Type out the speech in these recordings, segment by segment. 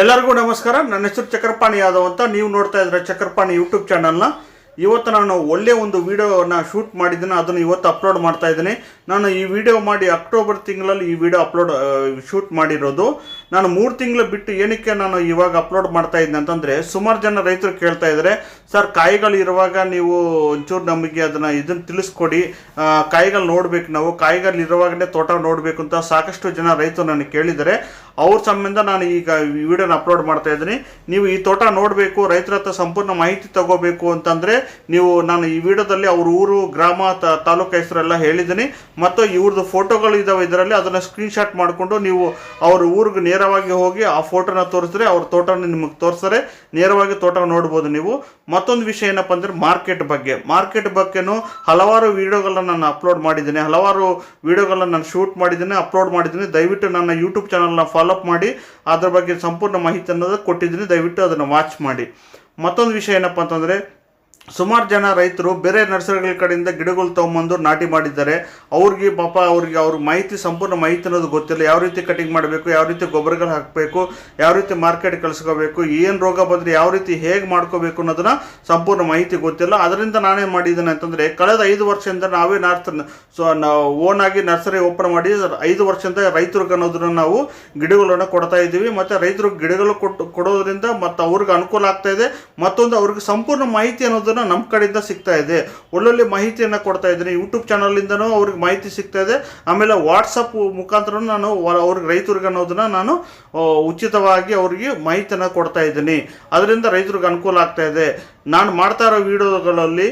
ಎಲ್ಲರಿಗೂ ನಮಸ್ಕಾರ. ನನ್ನ ಹೆಸರು ಚಕ್ರಪಾಣಿ ಯಾದವ್ ಅಂತ ನೀವು ನೋಡ್ತಾ ಇದ್ರೆ ಚಕ್ರಪಾಣಿ ಯೂಟ್ಯೂಬ್ ಚಾನಲ್ನ. ಇವತ್ತು ನಾನು ಒಳ್ಳೆ ಒಂದು ವಿಡಿಯೋನ ಶೂಟ್ ಮಾಡಿದ್ದೀನಿ. ಅದನ್ನು ಇವತ್ತು ಅಪ್ಲೋಡ್ ಮಾಡ್ತಾ ಇದ್ದೀನಿ. ನಾನು ಈ ವಿಡಿಯೋ ಮಾಡಿ ಅಕ್ಟೋಬರ್ ತಿಂಗಳಲ್ಲಿ ಈ ವಿಡಿಯೋ ಅಪ್ಲೋಡ್ ಶೂಟ್ ಮಾಡಿರೋದು. ನಾನು ಮೂರು ತಿಂಗಳು ಬಿಟ್ಟು ಏನಕ್ಕೆ ನಾನು ಇವಾಗ ಅಪ್ಲೋಡ್ ಮಾಡ್ತಾ ಇದ್ದೀನಿ ಅಂತಂದರೆ, ಸುಮಾರು ಜನ ರೈತರು ಕೇಳ್ತಾ ಇದ್ದಾರೆ ಸರ್, ಕಾಯಿಗಳು ಇರುವಾಗ ನೀವು ಒಂಚೂರು ನಮಗೆ ಅದನ್ನು ಇದನ್ನು ತಿಳಿಸ್ಕೊಡಿ. ಕಾಯಿಗಳು ನೋಡ್ಬೇಕು ನಾವು. ಕಾಯಿಗಳು ಇರುವಾಗಲೇ ತೋಟ ನೋಡಬೇಕು ಅಂತ ಸಾಕಷ್ಟು ಜನ ರೈತರು ನನಗೆ ಕೇಳಿದ್ದಾರೆ. ಅವ್ರ ಸಂಬಂಧ ನಾನು ಈಗ ವಿಡಿಯೋನ ಅಪ್ಲೋಡ್ ಮಾಡ್ತಾ ಇದ್ದೀನಿ. ನೀವು ಈ ತೋಟ ನೋಡಬೇಕು, ರೈತರ ಹತ್ರ ಸಂಪೂರ್ಣ ಮಾಹಿತಿ ತಗೋಬೇಕು ಅಂತಂದರೆ ನೀವು ನಾನು ಈ ವಿಡಿಯೋದಲ್ಲಿ ಅವ್ರ ಊರು, ಗ್ರಾಮ ತಾಲೂಕು ಹೆಸರೆಲ್ಲ ಹೇಳಿದ್ದೀನಿ. ಮತ್ತು ಇವ್ರದ್ದು ಫೋಟೋಗಳು ಇದಾವೆ ಇದರಲ್ಲಿ, ಅದನ್ನು ಸ್ಕ್ರೀನ್ಶಾಟ್ ಮಾಡಿಕೊಂಡು ನೀವು ಅವ್ರ ಊರಿಗೆ ನೇರವಾಗಿ ಹೋಗಿ ಆ ಫೋಟೋನ ತೋರಿಸಿದ್ರೆ ಅವ್ರ ತೋಟನ ನಿಮಗೆ ತೋರಿಸ್ತಾರೆ ನೇರವಾಗಿ ತೋಟ ನೋಡ್ಬೋದು ನೀವು. ಮತ್ತೊಂದು ವಿಷಯ ಏನಪ್ಪ ಅಂದರೆ ಮಾರ್ಕೆಟ್ ಬಗ್ಗೆ. ಮಾರ್ಕೆಟ್ ಬಗ್ಗೆನೂ ಹಲವಾರು ವಿಡಿಯೋಗಳನ್ನ ನಾನು ಅಪ್ಲೋಡ್ ಮಾಡಿದ್ದೀನಿ. ಹಲವಾರು ವಿಡಿಯೋಗಳನ್ನ ನಾನು ಶೂಟ್ ಮಾಡಿದ್ದೀನಿ ಅಪ್ಲೋಡ್ ಮಾಡಿದ್ದೀನಿ. ದಯವಿಟ್ಟು ನನ್ನ ಯೂಟ್ಯೂಬ್ ಚಾನಲ್ನ ಫಾಲೋಅಪ್ ಮಾಡಿ, ಅದ್ರ ಬಗ್ಗೆ ಸಂಪೂರ್ಣ ಮಾಹಿತಿ ಅನ್ನೋದು ಕೊಟ್ಟಿದ್ದೀನಿ, ದಯವಿಟ್ಟು ಅದನ್ನು ವಾಚ್ ಮಾಡಿ. ಮತ್ತೊಂದು ವಿಷಯ ಏನಪ್ಪ ಅಂತಂದರೆ ಸುಮಾರು ಜನ ರೈತರು ಬೇರೆ ನರ್ಸರಿಗಳ ಕಡೆಯಿಂದ ಗಿಡಗಳು ತೊಗೊಂಬಂದು ನಾಟಿ ಮಾಡಿದ್ದಾರೆ. ಅವ್ರಿಗೆ ಪಾಪ ಅವ್ರಿಗೆ ಅವ್ರ ಮಾಹಿತಿ ಸಂಪೂರ್ಣ ಮಾಹಿತಿ ಅನ್ನೋದು ಗೊತ್ತಿಲ್ಲ. ಯಾವ ರೀತಿ ಕಟಿಂಗ್ ಮಾಡಬೇಕು, ಯಾವ ರೀತಿ ಗೊಬ್ಬರಗಳು ಹಾಕಬೇಕು, ಯಾವ ರೀತಿ ಮಾರ್ಕೆಟ್ ಕಳಿಸ್ಕೋಬೇಕು, ಏನು ರೋಗ ಬಂದರೆ ಯಾವ ರೀತಿ ಹೇಗೆ ಮಾಡ್ಕೋಬೇಕು ಅನ್ನೋದನ್ನ ಸಂಪೂರ್ಣ ಮಾಹಿತಿ ಗೊತ್ತಿಲ್ಲ. ಅದರಿಂದ ನಾನೇ ಮಾಡಿದ್ದೇನೆ ಅಂತಂದರೆ, ಕಳೆದ ಐದು ವರ್ಷದಿಂದ ನಾವೇ ನರ್ಸ್ ಸೊ ಓನ್ ಆಗಿ ನರ್ಸರಿ ಓಪನ್ ಮಾಡಿ, ಐದು ವರ್ಷದಿಂದ ರೈತರಿಗೆ ಅನ್ನೋದನ್ನ ನಾವು ಗಿಡಗಳನ್ನು ಕೊಡ್ತಾ ಇದ್ದೀವಿ. ಮತ್ತು ರೈತರು ಗಿಡಗಳು ಕೊಟ್ಟು, ಕೊಡೋದ್ರಿಂದ ಮತ್ತು ಅವ್ರಿಗೆ ಅನುಕೂಲ ಆಗ್ತಾ ಇದೆ. ಮತ್ತೊಂದು ಅವ್ರಿಗೆ ಸಂಪೂರ್ಣ ಮಾಹಿತಿ ಅನ್ನೋದನ್ನ ನಮ್ಮ ಕಡೆಯಿಂದ ಸಿಗ್ತಾ ಇದೆ. ಒಳ್ಳೊಳ್ಳೆ ಮಾಹಿತಿಯನ್ನು ಕೊಡ್ತಾ ಇದ್ದೀನಿ. ಯೂಟ್ಯೂಬ್ ಚಾನಲಿಂದನೂ ಅವ್ರಿಗೆ ಮಾಹಿತಿ ಸಿಗ್ತಾ ಇದೆ. ಆಮೇಲೆ ವಾಟ್ಸಪ್ ಮುಖಾಂತರ ನಾನು ಅವ್ರಿಗೆ ರೈತರಿಗೆ ಅನ್ನೋದನ್ನ ನಾನು ಉಚಿತವಾಗಿ ಅವರಿಗೆ ಮಾಹಿತಿಯನ್ನು ಕೊಡ್ತಾ ಇದ್ದೀನಿ. ಅದರಿಂದ ರೈತರಿಗೆ ಅನುಕೂಲ ಆಗ್ತಾ ಇದೆ. ನಾನು ಮಾಡ್ತಾ ಇರೋ ವಿಡಿಯೋಗಳಲ್ಲಿ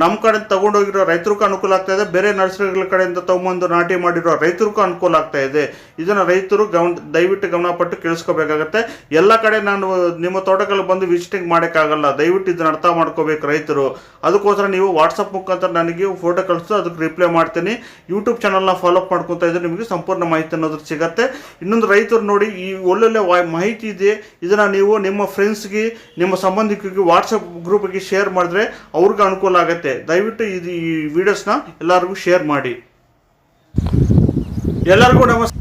ನಮ್ಮ ಕಡೆ ತಗೊಂಡೋಗಿರೋ ರೈತರಿಗೂ ಅನುಕೂಲ ಆಗ್ತಾ ಇದೆ. ಬೇರೆ ನರ್ಸರಿಗಳ ಕಡೆಯಿಂದ ತೊಗೊಂಬಂದು ನಾಟಿ ಮಾಡಿರೋ ರೈತರಿಗೂ ಅನುಕೂಲ ಆಗ್ತಾ ಇದೆ. ಇದನ್ನು ರೈತರು ಗಮನ, ದಯವಿಟ್ಟು ಗಮನಪಟ್ಟು ಕೇಳಿಸ್ಕೋಬೇಕಾಗತ್ತೆ. ಎಲ್ಲ ಕಡೆ ನಾನು ನಿಮ್ಮ ತೋಟಗಳಿಗೆ ಬಂದು ವಿಸಿಟಿಂಗ್ ಮಾಡೋಕ್ಕಾಗಲ್ಲ. ದಯವಿಟ್ಟು ಇದನ್ನ ಅರ್ಥ ಮಾಡ್ಕೋಬೇಕು ರೈತರು. ಅದಕ್ಕೋಸ್ಕರ ನೀವು ವಾಟ್ಸಪ್ ಮುಖಾಂತರ ನನಗೆ ಫೋಟೋ ಕಳಿಸು, ಅದಕ್ಕೆ ರಿಪ್ಲೈ ಮಾಡ್ತೀನಿ. ಯೂಟ್ಯೂಬ್ ಚಾನಲ್ನ ಫಾಲೋಅಪ್ ಮಾಡ್ಕೊತಾ ಇದ್ರೆ ನಿಮಗೆ ಸಂಪೂರ್ಣ ಮಾಹಿತಿ ಅನ್ನೋದ್ರ ಸಿಗತ್ತೆ. ಇನ್ನೊಂದು ರೈತರು ನೋಡಿ, ಈ ಒಳ್ಳೊಳ್ಳೆ ಮಾಹಿತಿ ಇದೆ. ಇದನ್ನು ನೀವು ನಿಮ್ಮ ಫ್ರೆಂಡ್ಸ್ಗೆ ನಿಮ್ಮ ಸಂಬಂಧಿಕರಿಗೆ ವಾಟ್ಸಪ್ ಗ್ರೂಪ್ಗೆ ಶೇರ್ ಮಾಡಿದ್ರೆ ಅವ್ರಿಗೆ ಅನುಕೂಲ ಆಗುತ್ತೆ. ದಯವಿಟ್ಟು ಇದು ಈ ವಿಡಿಯೋಸ್ನ ಎಲ್ಲರಿಗೂ ಶೇರ್ ಮಾಡಿ. ಎಲ್ಲರಿಗೂ ನಮಸ್ಕಾರ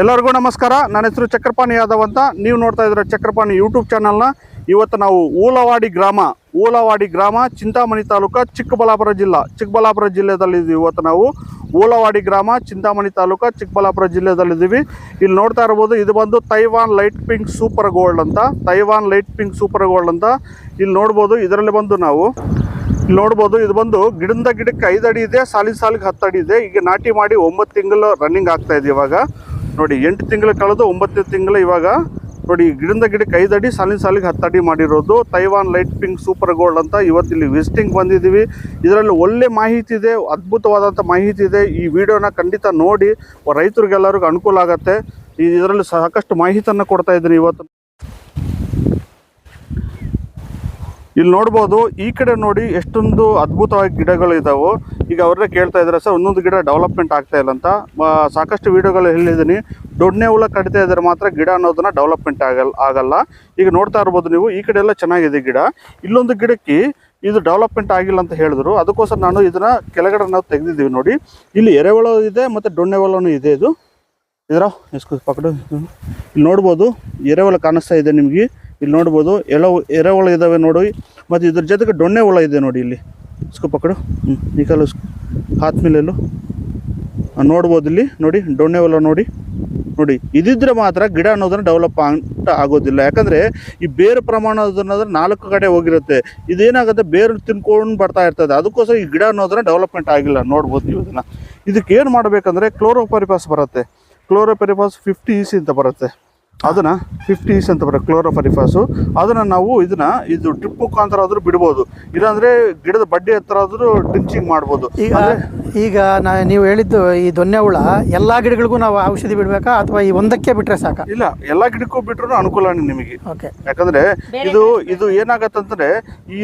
ಎಲ್ಲರಿಗೂ ನಮಸ್ಕಾರ. ನನ್ನ ಹೆಸರು ಚಕ್ರಪಾಣಿ ಯಾದವ್ ಅಂತ. ನೀವು ನೋಡ್ತಾ ಇದ್ರೆ ಚಕ್ರಪಾಣಿ ಯೂಟ್ಯೂಬ್ ಚಾನಲ್ನ ಇವತ್ತು ನಾವು ಊಲವಾಡಿ ಗ್ರಾಮ ಊಲವಾಡಿ ಗ್ರಾಮ, ಚಿಂತಾಮಣಿ ತಾಲೂಕು, ಚಿಕ್ಕಬಳ್ಳಾಪುರ ಜಿಲ್ಲಾ. ಚಿಕ್ಕಬಳ್ಳಾಪುರ ಜಿಲ್ಲೆದಲ್ಲಿದ್ದೀವಿ ಇವತ್ತು ನಾವು ಊಲವಾಡಿ ಗ್ರಾಮ, ಚಿಂತಾಮಣಿ ತಾಲೂಕು, ಚಿಕ್ಕಬಳ್ಳಾಪುರ ಜಿಲ್ಲೆದಲ್ಲಿದ್ದೀವಿ. ಇಲ್ಲಿ ನೋಡ್ತಾ ಇರ್ಬೋದು, ಇದು ಬಂದು Taiwan light pink super gold ಅಂತ. Taiwan light pink super gold ಅಂತ. ಇಲ್ಲಿ ನೋಡ್ಬೋದು, ಇದರಲ್ಲಿ ಬಂದು ನಾವು ನೋಡ್ಬೋದು, ಇದು ಬಂದು ಗಿಡದ ಗಿಡಕ್ಕೆ ಐದು ಅಡಿ ಇದೆ, ಸಾಲಿನ ಸಾಲಿಗೆ ಹತ್ತು ಅಡಿ ಇದೆ. ಈಗ ನಾಟಿ ಮಾಡಿ ಒಂಬತ್ತು ತಿಂಗಳು ರನ್ನಿಂಗ್ ಆಗ್ತಾ ಇದೆ ಇವಾಗ. ನೋಡಿ, ಎಂಟು ತಿಂಗಳು ಕಳೆದು ಒಂಬತ್ತು ತಿಂಗಳು ಇವಾಗ. ನೋಡಿ ಗಿಡದ ಗಿಡಕ್ಕೆ ಐದು ಅಡಿ, ಸಾಲಿನ ಸಾಲಿಗೆ ಹತ್ತು ಅಡಿ ಮಾಡಿರೋದು. Taiwan light pink super gold ಅಂತ ಇವತ್ತು ಇಲ್ಲಿ ವಿಸಿಟಿಂಗ್ ಬಂದಿದ್ದೀವಿ. ಇದರಲ್ಲಿ ಒಳ್ಳೆ ಮಾಹಿತಿ ಇದೆ, ಅದ್ಭುತವಾದಂಥ ಮಾಹಿತಿ ಇದೆ. ಈ ವಿಡಿಯೋನ ಖಂಡಿತ ನೋಡಿ, ರೈತರಿಗೆಲ್ಲರಿಗೂ ಅನುಕೂಲ ಆಗುತ್ತೆ. ಇದರಲ್ಲಿ ಸಾಕಷ್ಟು ಮಾಹಿತಿಯನ್ನು ಕೊಡ್ತಾ ಇದ್ದೀನಿ ಇವತ್ತು. ಇಲ್ಲಿ ನೋಡ್ಬೋದು, ಈ ಕಡೆ ನೋಡಿ ಎಷ್ಟೊಂದು ಅದ್ಭುತವಾಗಿ ಗಿಡಗಳು ಇದಾವೆ. ಈಗ ಅವರೇ ಕೇಳ್ತಾ ಇದ್ದಾರೆ ಸರ್, ಒಂದೊಂದು ಗಿಡ ಡೆವಲಪ್ಮೆಂಟ್ ಆಗ್ತಾ ಇಲ್ಲ ಅಂತ. ಸಾಕಷ್ಟು ವಿಡಿಯೋಗಳು ಹೇಳಿದ್ದೀನಿ ದೊಡ್ಡನೇ ಹುಳ ಕಡಿತಾ ಇದ್ರೆ ಮಾತ್ರ ಗಿಡ ಅನ್ನೋದನ್ನ ಡೆವಲಪ್ಮೆಂಟ್ ಆಗಲ್ಲ ಆಗಲ್ಲ. ಈಗ ನೋಡ್ತಾ ಇರ್ಬೋದು ನೀವು, ಈ ಕಡೆ ಎಲ್ಲ ಚೆನ್ನಾಗಿದೆ ಗಿಡ. ಇಲ್ಲೊಂದು ಗಿಡಕ್ಕೆ ಇದು ಡೆವಲಪ್ಮೆಂಟ್ ಆಗಿಲ್ಲ ಅಂತ ಹೇಳಿದ್ರು. ಅದಕ್ಕೋಸ್ಕರ ನಾನು ಇದನ್ನ ಕೆಳಗಡೆ ನಾವು ತೆಗೆದಿದ್ದೀವಿ ನೋಡಿ. ಇಲ್ಲಿ ಎರೆಹುಳ ಇದೆ ಮತ್ತು ದೊಣ್ಣೆ ಹುಳನೂ ಇದೆ ಇದು. ಇದರ, ಎಸ್ಕು ಪಕಡು ಇಲ್ಲಿ ನೋಡ್ಬೋದು ಎರೆವಳ ಕಾಣಿಸ್ತಾ ಇದೆ ನಿಮಗೆ. ಇಲ್ಲಿ ನೋಡ್ಬೋದು, ಎಳ ಎರೆಹುಳ ಇದ್ದಾವೆ ನೋಡಿ. ಮತ್ತು ಇದ್ರ ಜೊತೆಗೆ ದೊಣ್ಣೆ ಹುಳ ಇದೆ ನೋಡಿ ಇಲ್ಲಿ. ಸ್ಕೂಪ್ ಪಕಡು ಹ್ಞೂ ಈ ಕಲ್ಲು ಹಾತ್ ಮೇಲೆಲ್ಲೂ ನೋಡ್ಬೋದು ಇಲ್ಲಿ, ನೋಡಿ, ದೊಣ್ಣೆ ಹುಳ ನೋಡಿ. ನೋಡಿ, ಇದಿದ್ರೆ ಮಾತ್ರ ಗಿಡ ಅನ್ನೋದನ್ನು ಡೆವಲಪ್ ಅಂತ ಆಗೋದಿಲ್ಲ. ಯಾಕಂದರೆ ಈ ಬೇರು ಪ್ರಮಾಣ ಅನ್ನೋದ್ರೆ ನಾಲ್ಕು ಕಡೆ ಹೋಗಿರುತ್ತೆ. ಇದೇನಾಗುತ್ತೆ, ಬೇರು ತಿನ್ಕೊಂಡು ಬರ್ತಾ ಇರ್ತದೆ. ಅದಕ್ಕೋಸ್ಕರ ಈ ಗಿಡ ಅನ್ನೋದನ್ನ ಡೆವಲಪ್ಮೆಂಟ್ ಆಗಿಲ್ಲ. ನೋಡ್ಬೋದು ನೀವು ಇದನ್ನು. ಇದಕ್ಕೆ ಏನು ಮಾಡಬೇಕಂದ್ರೆ ಕ್ಲೋರೋಪರಿಪಾಸ್ ಬರುತ್ತೆ. ಕ್ಲೋರೋಪರಿಪಾಸ್ ಫಿಫ್ಟಿ ಇ ಸಿ ಅಂತ ಬರುತ್ತೆ. ಅದನ್ನ ಫಿಫ್ಟೀಸ್ ಅಂತ ಬರೋ ಕ್ಲೋರೋಫರಿಫಾಸು ಅದನ್ನು ನಾವು ಇದನ್ನ ಇದು ಡ್ರಿಪ್ ಮುಖಾಂತರ ಆದರೂ ಬಿಡ್ಬೋದು. ಇಲ್ಲಾಂದರೆ ಗಿಡದ ಬಡ್ಡಿ ಹತ್ರ ಆದರೂ ಡ್ರಿಂಚಿಂಗ್ ಮಾಡ್ಬೋದು. ಈಗ ಈಗ ನಾ ನೀವು ಹೇಳಿದ್ದು ಈ ದೊನ್ನೆ ಹುಳ ಎಲ್ಲ ಗಿಡಗಳಿಗೂ ನಾವು ಔಷಧಿ ಬಿಡಬೇಕಾ ಅಥವಾ ಈ ಒಂದಕ್ಕೆ ಬಿಟ್ರೆ ಸಾಕ? ಇಲ್ಲ ಎಲ್ಲ ಗಿಡಕ್ಕೂ ಬಿಟ್ರು ಅನುಕೂಲ ನಿಮಗೆ. ಓಕೆ. ಯಾಕಂದ್ರೆ ಇದು ಇದು ಏನಾಗತ್ತಂದ್ರೆ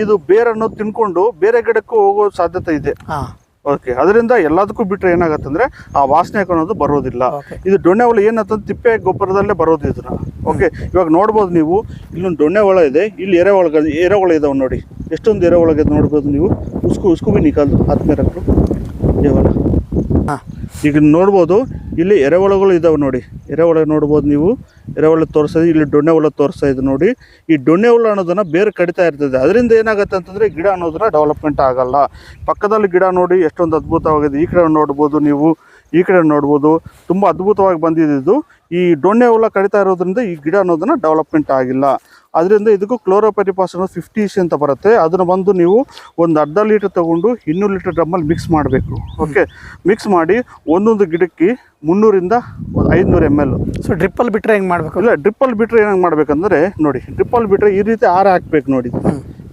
ಇದು ಬೇರನ್ನು ತಿನ್ಕೊಂಡು ಬೇರೆ ಗಿಡಕ್ಕೂ ಹೋಗೋ ಸಾಧ್ಯತೆ ಇದೆ. ಹಾ. ಓಕೆ ಅದರಿಂದ ಎಲ್ಲದಕ್ಕೂ ಬಿಟ್ಟರೆ ಏನಾಗತ್ತಂದ್ರೆ ಆ ವಾಸನೆ ಅನ್ನೋದು ಬರೋದಿಲ್ಲ. ಇದು ದೊಣ್ಣೆ ಹುಳ ಏನಂತಂದ್ರೆ ತಿಪ್ಪೆ ಗೊಬ್ಬರದಲ್ಲೇ ಬರೋದು ಇದನ್ನ. ಓಕೆ ಇವಾಗ ನೋಡ್ಬೋದು ನೀವು ಇಲ್ಲೊಂದು ದೊಣ್ಣೆ ಹೊಳ ಇದೆ ಇಲ್ಲಿ ಎರೆ ಒಳಗ ಎರೆ ಹುಳ ಇದಾವೆ ನೋಡಿ. ಎಷ್ಟೊಂದು ಎರೆ ಒಳಗೆ ನೋಡ್ಬೋದು ನೀವು. ಉಸ್ಕು ಉಸ್ಕು ಬಿ ಎರೆ ಹುಳ ಹಾ. ಈಗ ನೋಡ್ಬೋದು ಇಲ್ಲಿ ಎರೆಹುಳಗಳು ಇದಾವೆ ನೋಡಿ. ಎರೆಹುಳ ನೋಡ್ಬೋದು ನೀವು. ಎರೆಹುಳ ತೋರಿಸೋದು, ಇಲ್ಲಿ ಡೊಣ್ಣೆ ಹುಳ ತೋರಿಸ್ತಾ ಇದೆ ನೋಡಿ. ಈ ಡೊಣ್ಣೆ ಹುಳ ಅನ್ನೋದನ್ನು ಬೇರೆ ಕಡಿತಾ ಇರ್ತದೆ. ಅದರಿಂದ ಏನಾಗುತ್ತೆ ಅಂತಂದರೆ ಗಿಡ ಅನ್ನೋದನ್ನ ಡೆವಲಪ್ಮೆಂಟ್ ಆಗಲ್ಲ. ಪಕ್ಕದಲ್ಲಿ ಗಿಡ ನೋಡಿ ಎಷ್ಟೊಂದು ಅದ್ಭುತವಾಗಿದೆ. ಈ ಕಡೆ ನೋಡ್ಬೋದು ನೀವು. ಈ ಕಡೆ ನೋಡ್ಬೋದು. ತುಂಬ ಅದ್ಭುತವಾಗಿ ಬಂದಿದ್ದು ಈ ಡೊಣ್ಣೆ ಹುಳ ಕಡಿತಾ ಇರೋದ್ರಿಂದ ಈ ಗಿಡ ಅನ್ನೋದನ್ನು ಡೆವಲಪ್ಮೆಂಟ್ ಆಗಿಲ್ಲ. ಅದರಿಂದ ಇದಕ್ಕೂ ಕ್ಲೋರೋಪೆರಿಪಾಸ್ ಅನ್ನೋದು ಫಿಫ್ಟಿ ಇಸಿ ಅಂತ ಬರುತ್ತೆ. ಅದನ್ನು ಬಂದು ನೀವು ಒಂದು ಅರ್ಧ ಲೀಟರ್ ತಗೊಂಡು ಇನ್ನೂರು ಲೀಟರ್ ಡ್ರಮ್ಮಲ್ಲಿ ಮಿಕ್ಸ್ ಮಾಡಬೇಕು. ಓಕೆ ಮಿಕ್ಸ್ ಮಾಡಿ ಒಂದೊಂದು ಗಿಡಕ್ಕೆ ಮುನ್ನೂರಿಂದ ಒಂದು ಐದುನೂರು ಎಂ ಎಲ್ ಸೊ ಡ್ರಿಪ್ಪಲ್ಲಿ ಬಿಟ್ಟರೆ ಹೆಂಗೆ ಮಾಡಬೇಕು? ಇಲ್ಲ ಡ್ರಿಪ್ಪಲ್ಲಿ ಬಿಟ್ಟರೆ ಏನಂಗೆ ಮಾಡಬೇಕಂದ್ರೆ ನೋಡಿ ಡ್ರಿಪ್ಪಲ್ಲಿ ಬಿಟ್ಟರೆ ಈ ರೀತಿ ಆರ ಹಾಕ್ಬೇಕು ನೋಡಿ.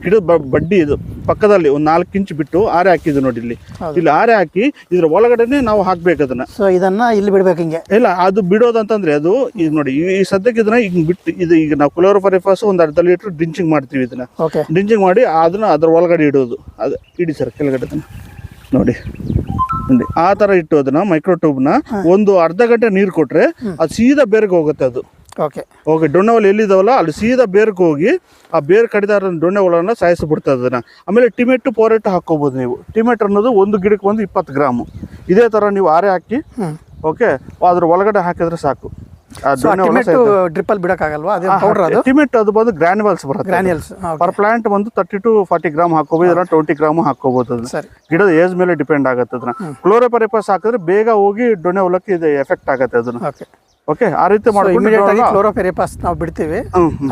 ಗಿಡದ ಬಡ್ಡಿ ಇದು ಪಕ್ಕದಲ್ಲಿ ಒಂದು ನಾಲ್ಕು ಇಂಚ್ ಬಿಟ್ಟು ಆರೆ ಹಾಕಿದ್ದು ನೋಡಿ ಇಲ್ಲಿ. ಇಲ್ಲಿ ಆರೆ ಹಾಕಿ ಇದ್ರ ಒಳಗಡೆನೆ ನಾವು ಹಾಕ್ಬೇಕು ಅದನ್ನ. ಸೊ ಇದನ್ನ ಇಲ್ಲಿ ಬಿಡ್ಬೇಕು ಹಿಂಗೆ. ಇಲ್ಲ ಅದು ಬಿಡೋದಂತಂದ್ರೆ ಅದು ಈಗ ನೋಡಿ ಈ ಸದ್ಯಕ್ಕೆ ಇದನ್ನ ಈಗ ಬಿಟ್ಟು ಇದು ಈಗ ನಾವು ಕ್ಲೋರೋಫರಿಫಾಸ್ ಒಂದು ಅರ್ಧ ಲೀಟರ್ ಡ್ರಿಂಚಿಂಗ್ ಮಾಡ್ತೀವಿ ಇದನ್ನ. ಡಿಂಚಿಂಗ್ ಡ್ರಿಂಚಿಂಗ್ ಮಾಡಿ ಅದನ್ನ ಅದ್ರ ಒಳಗಡೆ ಇಡೋದು. ಅದು ಇಡಿ ಸರ್ ಕೆಳಗಡೆ ನೋಡಿ. ನೋಡಿ ಆ ತರ ಇಟ್ಟು ಅದನ್ನ ಮೈಕ್ರೋ ಟ್ಯೂಬ್ನ ಒಂದು ಅರ್ಧ ಗಂಟೆ ನೀರು ಕೊಟ್ರೆ ಅದು ಸೀದಾ ಬೇರೆಗೆ ಹೋಗುತ್ತೆ ಅದು. ಓಕೆ ಓಕೆ ಡೊಣ್ಣೆ ಹೊಲ ಎಲ್ಲಿದಾವಲ್ಲ? ಅಲ್ಲಿ ಸೀದಾ ಬೇರ್ಗೆ ಹೋಗಿ ಆ ಬೇರ್ ಕಡಿದಾರ ಡೊಣ್ಣೆ ಹುಳನ ಸಾಯಿಸಿಬಿಡ್ತದೆ ಅದನ್ನ ಆಮೇಲೆ ಟಿಮೆಟು ಪೋರೆಟ್ ಹಾಕೋಬೋದು ನೀವು. ಟಿಮೆಟ್ ಅನ್ನೋದು ಒಂದು ಗಿಡಕ್ಕೆ ಒಂದು ಇಪ್ಪತ್ತು ಗ್ರಾಮು. ಇದೇ ಥರ ನೀವು ಆರೆ ಹಾಕಿ ಓಕೆ ಅದ್ರ ಒಳಗಡೆ ಹಾಕಿದ್ರೆ ಸಾಕು. ಡ್ರಿಪ್ಪಲ್ಲಿ ಬಿಡೋಕ್ಕಾಗಲ್ವಾ? ಅದೇ ಪೌಡ್ರ್ ಅದು. ಟಿಮೆಟ್ ಅದು ಬಂದು ಗ್ರಾನ್ಯುವಲ್ಸ್ ಬರುತ್ತೆ. ಗ್ರಾನ್ಯಲ್ಸ್ ಪರ್ ಪ್ಲಾಂಟ್ ಬಂದು ತರ್ಟಿ ಟು ಫಾರ್ಟಿ ಗ್ರಾಮ್ ಹಾಕೋಬಹುದು ಇಲ್ಲ ಟ್ವೆಂಟಿ ಗ್ರಾಮ್ ಹಾಕೋಬಹುದು ಅದನ್ನ. ಗಿಡದ ಏಜ್ ಮೇಲೆ ಡಿಪೆಂಡ್ ಆಗುತ್ತೆ ಅದನ್ನ. ಕ್ಲೋರೋಪರಿಪಾಸ್ ಹಾಕಿದ್ರೆ ಬೇಗ ಹೋಗಿ ಡೊಣ್ಣೆ ಹೊಲಕ್ಕೆ ಇದು ಎಫೆಕ್ಟ್ ಆಗುತ್ತೆ ಅದನ್ನ. ಓಕೆ ಆ ರೀತಿ ಮಾಡ್ಕೊಂಡು ಕ್ಲೋರೋಫೆರಿಪಾಸ್ ನಾವು ಬಿಡ್ತೀವಿ.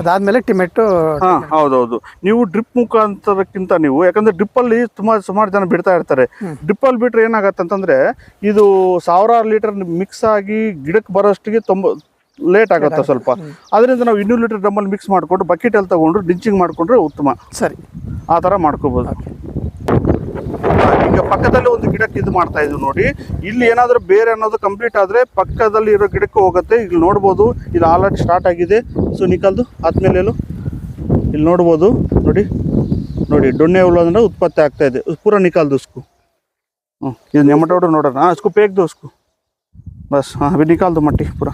ಅದಾದ್ಮೇಲೆ ಟಿಮೆಟೊ ಹಾ ಹೌದೌದು. ನೀವು ಡ್ರಿಪ್ ಮುಖಾಂತರಕ್ಕಿಂತ ನೀವು ಯಾಕಂದ್ರೆ ಡ್ರಿಪ್ ಅಲ್ಲಿ ತುಂಬಾ ಸುಮಾರು ಜನ ಬಿಡ್ತಾ ಇರ್ತಾರೆ. ಡ್ರಿಪ್ ಅಲ್ಲಿ ಬಿಟ್ರೆ ಏನಾಗತ್ತೆ ಅಂತಂದ್ರೆ ಇದು ಸಾವಿರಾರು ಲೀಟರ್ ಮಿಕ್ಸ್ ಆಗಿ ಗಿಡಕ್ಕೆ ಬರೋಷ್ಟಿಗೆ ತುಂಬ ಲೇಟ್ ಆಗುತ್ತೆ ಸ್ವಲ್ಪ. ಅದರಿಂದ ನಾವು ಇನ್ನೂರು ಲೀಟರ್ ಡ್ರಮ್ಮಲ್ಲಿ ಮಿಕ್ಸ್ ಮಾಡಿಕೊಂಡು ಬಕೆಟ್ ಅಲ್ಲಿ ತಗೊಂಡು ಡಿಂಚಿಂಗ್ ಮಾಡಿಕೊಂಡ್ರೆ ಉತ್ತಮ. ಸರಿ. ಆ ಥರ ಮಾಡ್ಕೋಬೋದು. ಈಗ ಪಕ್ಕದಲ್ಲಿ ಒಂದು ಗಿಡಕ್ಕೆ ಇದು ಮಾಡ್ತಾ ಇದ್ವಿ ನೋಡಿ. ಇಲ್ಲಿ ಏನಾದರೂ ಬೇರೆ ಅನ್ನೋದು ಕಂಪ್ಲೀಟ್ ಆದರೆ ಪಕ್ಕದಲ್ಲಿ ಇರೋ ಗಿಡಕ್ಕೆ ಹೋಗುತ್ತೆ. ಇಲ್ಲಿ ನೋಡ್ಬೋದು, ಇದು ಆಲ್ರೆಡಿ ಸ್ಟಾರ್ಟ್ ಆಗಿದೆ. ಸೊ ನಿಕಲ್ದು ಆದಮೇಲೆ ಇಲ್ಲಿ ನೋಡ್ಬೋದು, ನೋಡಿ. ನೋಡಿ ಡೊಣ್ಣೆ ಹುಲ್ಲು ಉತ್ಪತ್ತಿ ಆಗ್ತಾ ಇದೆ. ಪೂರ ನಿಕಾಲ್ ಸ್ಕು ಹ್ಞೂ ಇದು ನೆಮಟೋಡು ನೋಡೋಣ. ಹಾಂ ಅಸ್ಕು ಪೇಕ್ ದೋಸ್ಕು ಬಸ್, ಹಾಂ ನಿಕಾಲ್ದು ಮಟ್ಟಿ ಪೂರ.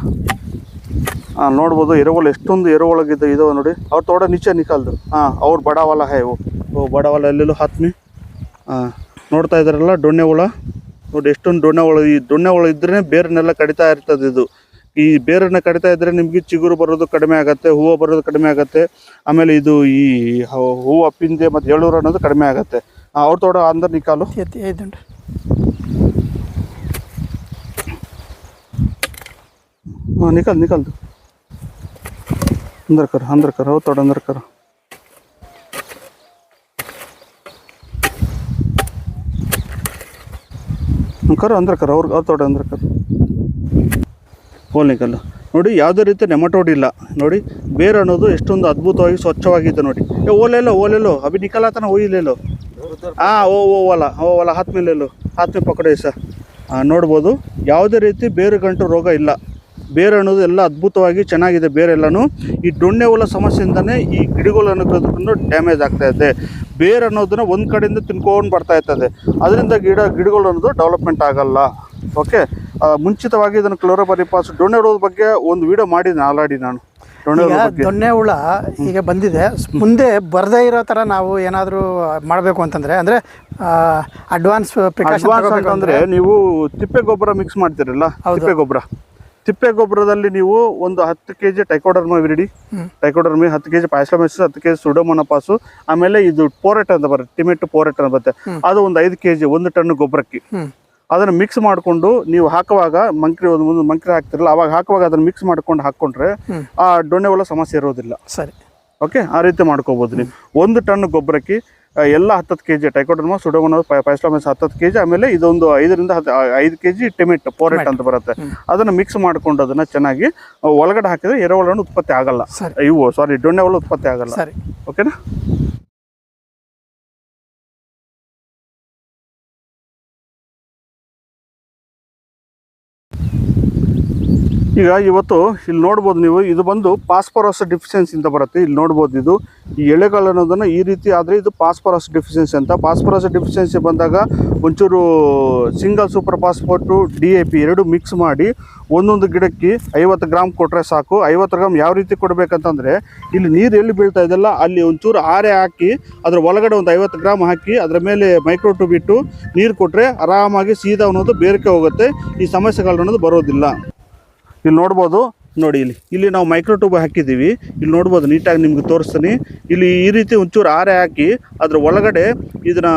ಹಾಂ ನೋಡ್ಬೋದು, ಎರೆಹುಳು, ಎಷ್ಟೊಂದು ಎರೆಹುಳಗಿದ್ದು ಇದಾವೆ ನೋಡಿ. ಅವ್ರು ತೋಡ ನಿಚೆ ನಿಕಾಲ್ದು ಹಾಂ, ಅವ್ರು ಬಡವಲ ಹೇವು ಓ, ಬಡವಲ, ಎಲ್ಲೆಲ್ಲೂ ಹಾತ್ಮಿ. ನೋಡ್ತಾ ಇದ್ದಾರಲ್ಲ ಡೊಣ್ಣೆ ಹುಳ. ನೋಡಿ ಎಷ್ಟೊಂದು ಡೊಣ್ಣೆ ಹುಳ. ಈ ಡೊಣ್ಣೆ ಹುಳ ಇದ್ರೇ ಬೇರನ್ನೆಲ್ಲ ಕಡಿತಾ ಇರ್ತದೆ ಇದು. ಈ ಬೇರನ್ನ ಕಡಿತಾ ಇದ್ರೆ ನಿಮಗೆ ಚಿಗುರು ಬರೋದು ಕಡಿಮೆ ಆಗುತ್ತೆ ಹೂವು ಬರೋದು ಕಡಿಮೆ ಆಗುತ್ತೆ. ಆಮೇಲೆ ಇದು ಈ ಹೂವು ಅಪ್ಪಿಂದೆ ಮತ್ತು ಏಳೂರು ಅನ್ನೋದು ಕಡಿಮೆ ಆಗುತ್ತೆ. ಅವ್ರ ತೋಡ ಅಂದ್ರೆ ನಿಕಾಲು ಕಾಲು. ಹಾಂ ನಿಕಲ್ ಅಂದ್ರಕರ ಅಂದ್ರಕರ ಅವ್ರ ತೋಡ ಅಂದ್ರಕರ. ಕರೋ ಅಂದ್ರ ಕರ, ಅವ್ರಿಗೆ ಅವ್ರು ತೋಟ ಅಂದ್ರೆ ಕರು. ನೋಡಿ, ಯಾವುದೇ ರೀತಿ ನೆಮಟೋಡ್ ಇಲ್ಲ. ನೋಡಿ, ಬೇರೆ ಅನ್ನೋದು ಎಷ್ಟೊಂದು ಅದ್ಭುತವಾಗಿ ಸ್ವಚ್ಛವಾಗಿದೆ ನೋಡಿ. ಏ ಓಲೆಲ್ಲೋ ಓಲೆಲ್ಲೋ ಅಭಿ ನಿಕಲಾತನ ಒಯ್ಯಲೆಲ್ಲೋ ಹಾಂ ಓ ಓ ಓಲ ಓ ಓಲ ಹಾತ್ ಮೇಲೆಲ್ಲೋ ಹಾತ್ ಮೇಲೆ ಪಕಡೆ ಸರ್ ನೋಡ್ಬೋದು, ಯಾವುದೇ ರೀತಿ ಬೇರು ಗಂಟು ರೋಗ ಇಲ್ಲ. ಬೇರೆ ಅನ್ನೋದು ಎಲ್ಲ ಅದ್ಭುತವಾಗಿ ಚೆನ್ನಾಗಿದೆ ಬೇರೆ ಎಲ್ಲನೂ ಈ ಡೊಣ್ಣೆ ಹುಲ ಸಮಸ್ಯೆಯಿಂದನೇ ಈ ಗಿಡಗಳು ಅನ್ನೋದನ್ನು ಡ್ಯಾಮೇಜ್ ಆಗ್ತಾ ಇದೆ. ಬೇರೆ ಅನ್ನೋದನ್ನ ಒಂದು ಕಡೆಯಿಂದ ತಿನ್ಕೊಂಡು ಬರ್ತಾ ಇರ್ತದೆ. ಅದರಿಂದ ಗಿಡ ಗಿಡಗಳು ಅನ್ನೋದು ಡೆವಲಪ್ಮೆಂಟ್ ಆಗಲ್ಲ. ಓಕೆ ಮುಂಚಿತವಾಗಿ ಇದನ್ನು ಕ್ಲೋರೋಬರಿಪಾಸ್ ಡೊಣ್ಣೆ ಹುಳದ ಬಗ್ಗೆ ಒಂದು ವಿಡಿಯೋ ಮಾಡಿದ್ದೀನಿ ಆಲ್ರೆಡಿ ನಾನು. ದೊಣ್ಣೆ ಹುಳ ಈಗ ಬಂದಿದೆ. ಮುಂದೆ ಬರದೇ ಇರೋ ಥರ ನಾವು ಏನಾದರೂ ಮಾಡಬೇಕು ಅಂತಂದರೆ ಅಂದರೆ ಅಡ್ವಾನ್ಸ್ ಅಡ್ವಾನ್ಸ್ ಅಂತಂದ್ರೆ ನೀವು ತಿಪ್ಪೆ ಗೊಬ್ಬರ ಮಿಕ್ಸ್ ಮಾಡ್ತೀರಲ್ಲ. ತಿಪ್ಪೆ ಗೊಬ್ಬರ. ತಿಪ್ಪೆ ಗೊಬ್ಬರದಲ್ಲಿ ನೀವು ಒಂದು ಹತ್ತು ಕೆ ಜಿ ಟೈಕೋಡರ್ಮ ವಿರಿಡಿ. ಟೈಕೋಡರ್ಮಿ ಹತ್ತು ಕೆ ಜಿ ಪಾಯ್ಸ್ಲಮೆಸ್ ಹತ್ತು ಕೆ ಜಿ ಸುಡೋಮನಪಾಸು ಆಮೇಲೆ ಇದು ಪೋರೆಟ್ ಅಂತ ಬರುತ್ತೆ ಟಿಮೆಟೊ ಪೋರೆಟ್ ಅಂತ ಬರುತ್ತೆ. ಅದು ಒಂದು ಐದು ಕೆ ಜಿ ಒಂದು ಟನ್ ಗೊಬ್ಬರಕ್ಕೆ. ಅದನ್ನು ಮಿಕ್ಸ್ ಮಾಡಿಕೊಂಡು ನೀವು ಹಾಕುವಾಗ ಮಂಕ್ರಿ ಒಂದು ಮುಂದೆ ಮಂಕ್ರಿ ಹಾಕ್ತಿರಲ್ಲ ಅವಾಗ ಹಾಕುವಾಗ ಅದನ್ನು ಮಿಕ್ಸ್ ಮಾಡ್ಕೊಂಡು ಹಾಕೊಂಡ್ರೆ ಆ ಡೊಣ್ಣೆ ಸಮಸ್ಯೆ ಇರೋದಿಲ್ಲ. ಸರಿ. ಓಕೆ ಆ ರೀತಿ ಮಾಡ್ಕೋಬೋದು ನೀವು. ಒಂದು ಟನ್ ಗೊಬ್ಬರಕ್ಕೆ ಎಲ್ಲ ಹತ್ತತ್ತು ಕೆ ಜಿ ಟೈಕೋಡರ್ಮಾ ಸುಡೋಮನ ಪೈಸ್ಲಾಮೆಸ್ ಹತ್ತತ್ತು ಕೆ ಜಿ ಆಮೇಲೆ ಇದೊಂದು ಐದರಿಂದ ಹತ್ತು ಐದು ಕೆ ಜಿ ಟೆಮೆಟ್ ಪೋರೆಟ್ ಅಂತ ಬರುತ್ತೆ. ಅದನ್ನು ಮಿಕ್ಸ್ ಮಾಡ್ಕೊಂಡು ಅದನ್ನು ಚೆನ್ನಾಗಿ ಒಳಗಡೆ ಹಾಕಿದ್ರೆ ಎರೆಹುಳ ಉತ್ಪತ್ತಿ ಆಗಲ್ಲ. ಇವು ಸಾರಿ ಡೊಣ್ಣೆ ಹುಳ ಉತ್ಪತ್ತಿ ಆಗಲ್ಲ. ಸರಿ. ಓಕೆನಾ ಈಗ ಇವತ್ತು ಇಲ್ಲಿ ನೋಡ್ಬೋದು ನೀವು, ಇದು ಬಂದು ಪಾಸ್ಪರಸ್ ಡಿಫಿಷಿಯನ್ಸಿ ಅಂತ ಬರುತ್ತೆ. ಇಲ್ಲಿ ನೋಡ್ಬೋದು ಇದು. ಈ ಎಳೆಗಳು ಅನ್ನೋದನ್ನು ಈ ರೀತಿ ಆದರೆ ಇದು ಪಾಸ್ಪರಸ್ ಡಿಫಿಷಿಯನ್ಸಿ ಅಂತ. ಪಾಸ್ಪರಸ್ ಡಿಫಿಷಿಯನ್ಸಿ ಬಂದಾಗ ಒಂಚೂರು single super phosphate D A P ಎರಡು ಮಿಕ್ಸ್ ಮಾಡಿ ಒಂದೊಂದು ಗಿಡಕ್ಕೆ ಐವತ್ತು ಗ್ರಾಮ್ ಕೊಟ್ಟರೆ ಸಾಕು. ಐವತ್ತು ಗ್ರಾಮ್ ಯಾವ ರೀತಿ ಕೊಡಬೇಕಂತಂದರೆ ಇಲ್ಲಿ ನೀರು ಎಲ್ಲಿ ಬೀಳ್ತಾ ಇದೆಲ್ಲ ಅಲ್ಲಿ ಒಂಚೂರು ಆರೆ ಹಾಕಿ, ಅದರ ಒಳಗಡೆ ಒಂದು ಐವತ್ತು ಗ್ರಾಮ್ ಹಾಕಿ, ಅದರ ಮೇಲೆ ಮೈಕ್ರೋ ಟ್ಯೂಬ್ ನೀರು ಕೊಟ್ಟರೆ ಆರಾಮಾಗಿ ಸೀದಾ ಅನ್ನೋದು ಬೇರಿಕೆ ಹೋಗುತ್ತೆ. ಈ ಸಮಸ್ಯೆಗಳು ಅನ್ನೋದು ಬರೋದಿಲ್ಲ. ಇಲ್ಲಿ ನೋಡ್ಬೋದು. ನೋಡಿ ಇಲ್ಲಿ. ಇಲ್ಲಿ ನಾವು ಮೈಕ್ರೋ ಟ್ಯೂಬ್ ಹಾಕಿದ್ದೀವಿ. ಇಲ್ಲಿ ನೋಡ್ಬೋದು, ನೀಟಾಗಿ ನಿಮ್ಗೆ ತೋರಿಸ್ತೀನಿ. ಇಲ್ಲಿ ಈ ರೀತಿ ಒಂಚೂರು ಆರೆ ಹಾಕಿ ಅದ್ರ ಒಳಗಡೆ ಇದನ್ನ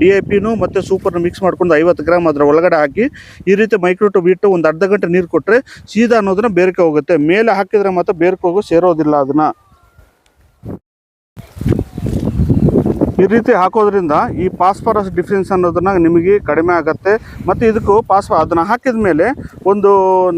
ಡಿ ಐ ಪಿನು ಮತ್ತು ಸೂಪರ್ನ ಮಿಕ್ಸ್ ಮಾಡ್ಕೊಂಡು ಐವತ್ತು ಗ್ರಾಮ್ ಅದರ ಒಳಗಡೆ ಹಾಕಿ ಈ ರೀತಿ ಮೈಕ್ರೋ ಟ್ಯೂಬ್ ಇಟ್ಟು ಒಂದು ಅರ್ಧ ಗಂಟೆ ನೀರು ಕೊಟ್ಟರೆ ಸೀದಾ ಅನ್ನೋದನ್ನ ಬೇರ್ಕೆ ಹೋಗುತ್ತೆ. ಮೇಲೆ ಹಾಕಿದ್ರೆ ಮಾತ್ರ ಬೇರ್ಕೆ ಹೋಗೋ, ಸೇರೋದಿಲ್ಲ ಅದನ್ನ. ಈ ರೀತಿ ಹಾಕೋದ್ರಿಂದ ಈ ಪಾಸ್ಫರಸ್ ಡಿಫ್ರೆನ್ಸ್ ಅನ್ನೋದನ್ನ ನಿಮಗೆ ಕಡಿಮೆ ಆಗುತ್ತೆ. ಮತ್ತು ಇದಕ್ಕೂ ಪಾಸ್ಫ, ಅದನ್ನು ಹಾಕಿದ ಮೇಲೆ ಒಂದು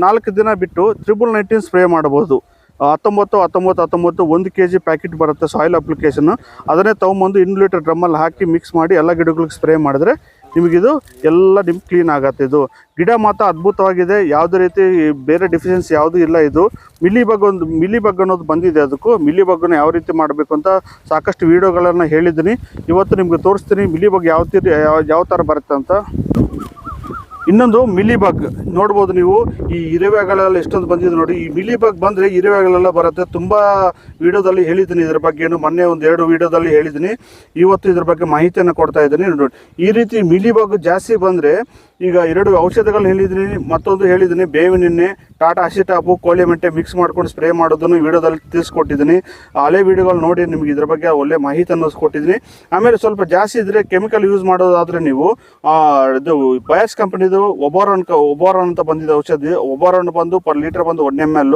ನಾಲ್ಕು ದಿನ ಬಿಟ್ಟು ತ್ರಿಬಲ್ ನೈನ್ಟೀನ್ ಸ್ಪ್ರೇ ಮಾಡಬಹುದು. ಹತ್ತೊಂಬತ್ತು ಹತ್ತೊಂಬತ್ತು ಹತ್ತೊಂಬತ್ತು ಒಂದು ಕೆ ಜಿ ಪ್ಯಾಕೆಟ್ ಬರುತ್ತೆ ಸಾಯಿಲ್ ಅಪ್ಲಿಕೇಶನ್. ಅದನ್ನೇ ತೊಗೊಂಬಂದು ಇನ್ನು ಲೀಟರ್ ಡ್ರಮ್ಮಲ್ಲಿ ಹಾಕಿ ಮಿಕ್ಸ್ ಮಾಡಿ ಎಲ್ಲ ಗಿಡಗಳಿಗೆ ಸ್ಪ್ರೇ ಮಾಡಿದ್ರೆ ನಿಮಗಿದು ಎಲ್ಲ ನಿಮ್ಗೆ ಕ್ಲೀನ್ ಆಗತ್ತೆ ಇದು. ಗಿಡ ಮಾತ್ರ ಅದ್ಭುತವಾಗಿದೆ. ಯಾವುದೇ ರೀತಿ ಬೇರೆ ಡಿಫಿಷಿಯನ್ಸಿ ಯಾವುದೂ ಇಲ್ಲ ಇದು. ಮಿಲಿ ಒಂದು, ಮಿಲಿ ಬಗ್ ಅನ್ನೋದು ಬಂದಿದೆ ಅದಕ್ಕೂ. ಮಿಲಿ ಬಗ್ನ ಯಾವ ರೀತಿ ಮಾಡಬೇಕು ಅಂತ ಸಾಕಷ್ಟು ವೀಡಿಯೋಗಳನ್ನು ಹೇಳಿದ್ದೀನಿ. ಇವತ್ತು ನಿಮಗೆ ತೋರಿಸ್ತೀನಿ. ಮಿಲಿ ಬಗ್ ಯಾವ ಯಾವ ಥರ ಬರುತ್ತೆ ಅಂತ. ಇನ್ನೊಂದು ಮಿಲಿ ಬಗ್ ನೋಡ್ಬೋದು ನೀವು, ಈ ಇರುವೆಗಳೆಲ್ಲ ಎಷ್ಟೊಂದು ಬಂದಿದೆ ನೋಡಿ. ಈ ಮಿಲಿ ಬಗ್ ಬಂದರೆ ಇರುವೆಗಳೆಲ್ಲ ಬರುತ್ತೆ. ತುಂಬ ವಿಡಿಯೋದಲ್ಲಿ ಹೇಳಿದ್ದೀನಿ ಇದ್ರ ಬಗ್ಗೆನು ಮೊನ್ನೆ ಒಂದು ಎರಡು ವಿಡಿಯೋದಲ್ಲಿ ಹೇಳಿದ್ದೀನಿ. ಇವತ್ತು ಇದ್ರ ಬಗ್ಗೆ ಮಾಹಿತಿಯನ್ನು ಕೊಡ್ತಾ ಇದ್ದೀನಿ. ನೋಡಿ, ಈ ರೀತಿ ಮಿಲಿ ಬಗ್ ಜಾಸ್ತಿ ಬಂದರೆ ಈಗ ಎರಡು ಔಷಧಗಳು ಹೇಳಿದ್ದೀನಿ, ಮತ್ತೊಂದು ಹೇಳಿದ್ದೀನಿ ಬೇವಿನೆಣ್ಣೆ ಟಾಟಾ ಹಸಿಟಾಪು ಕೋಳಿ ಮೆಂಟೆ ಮಿಕ್ಸ್ ಮಾಡ್ಕೊಂಡು ಸ್ಪ್ರೇ ಮಾಡೋದನ್ನು ವಿಡಿಯೋದಲ್ಲಿ ತಿಳಿಸ್ಕೊಟ್ಟಿದ್ದೀನಿ. ಹಳೆ ವಿಡಿಯೋಗಳು ನೋಡಿ ನಿಮಗೆ ಇದ್ರ ಬಗ್ಗೆ ಒಳ್ಳೆ ಮಾಹಿತಿಯನ್ನು ಕೊಟ್ಟಿದ್ದೀನಿ ಆಮೇಲೆ ಸ್ವಲ್ಪ ಜಾಸ್ತಿ ಇದ್ರೆ ಕೆಮಿಕಲ್ ಯೂಸ್ ಮಾಡೋದಾದ್ರೆ ನೀವು ಇದು ಬಯಾಸ್ ಕಂಪನಿದು ಒಬೋರನ್ ಒಬೋರನ್ ಅಂತ ಬಂದಿದೆ ಔಷಧಿ. ಒಬೋರನ್ ಬಂದು ಪರ್ ಲೀಟರ್ ಬಂದು ಒನ್ ಎಂ ಎಲ್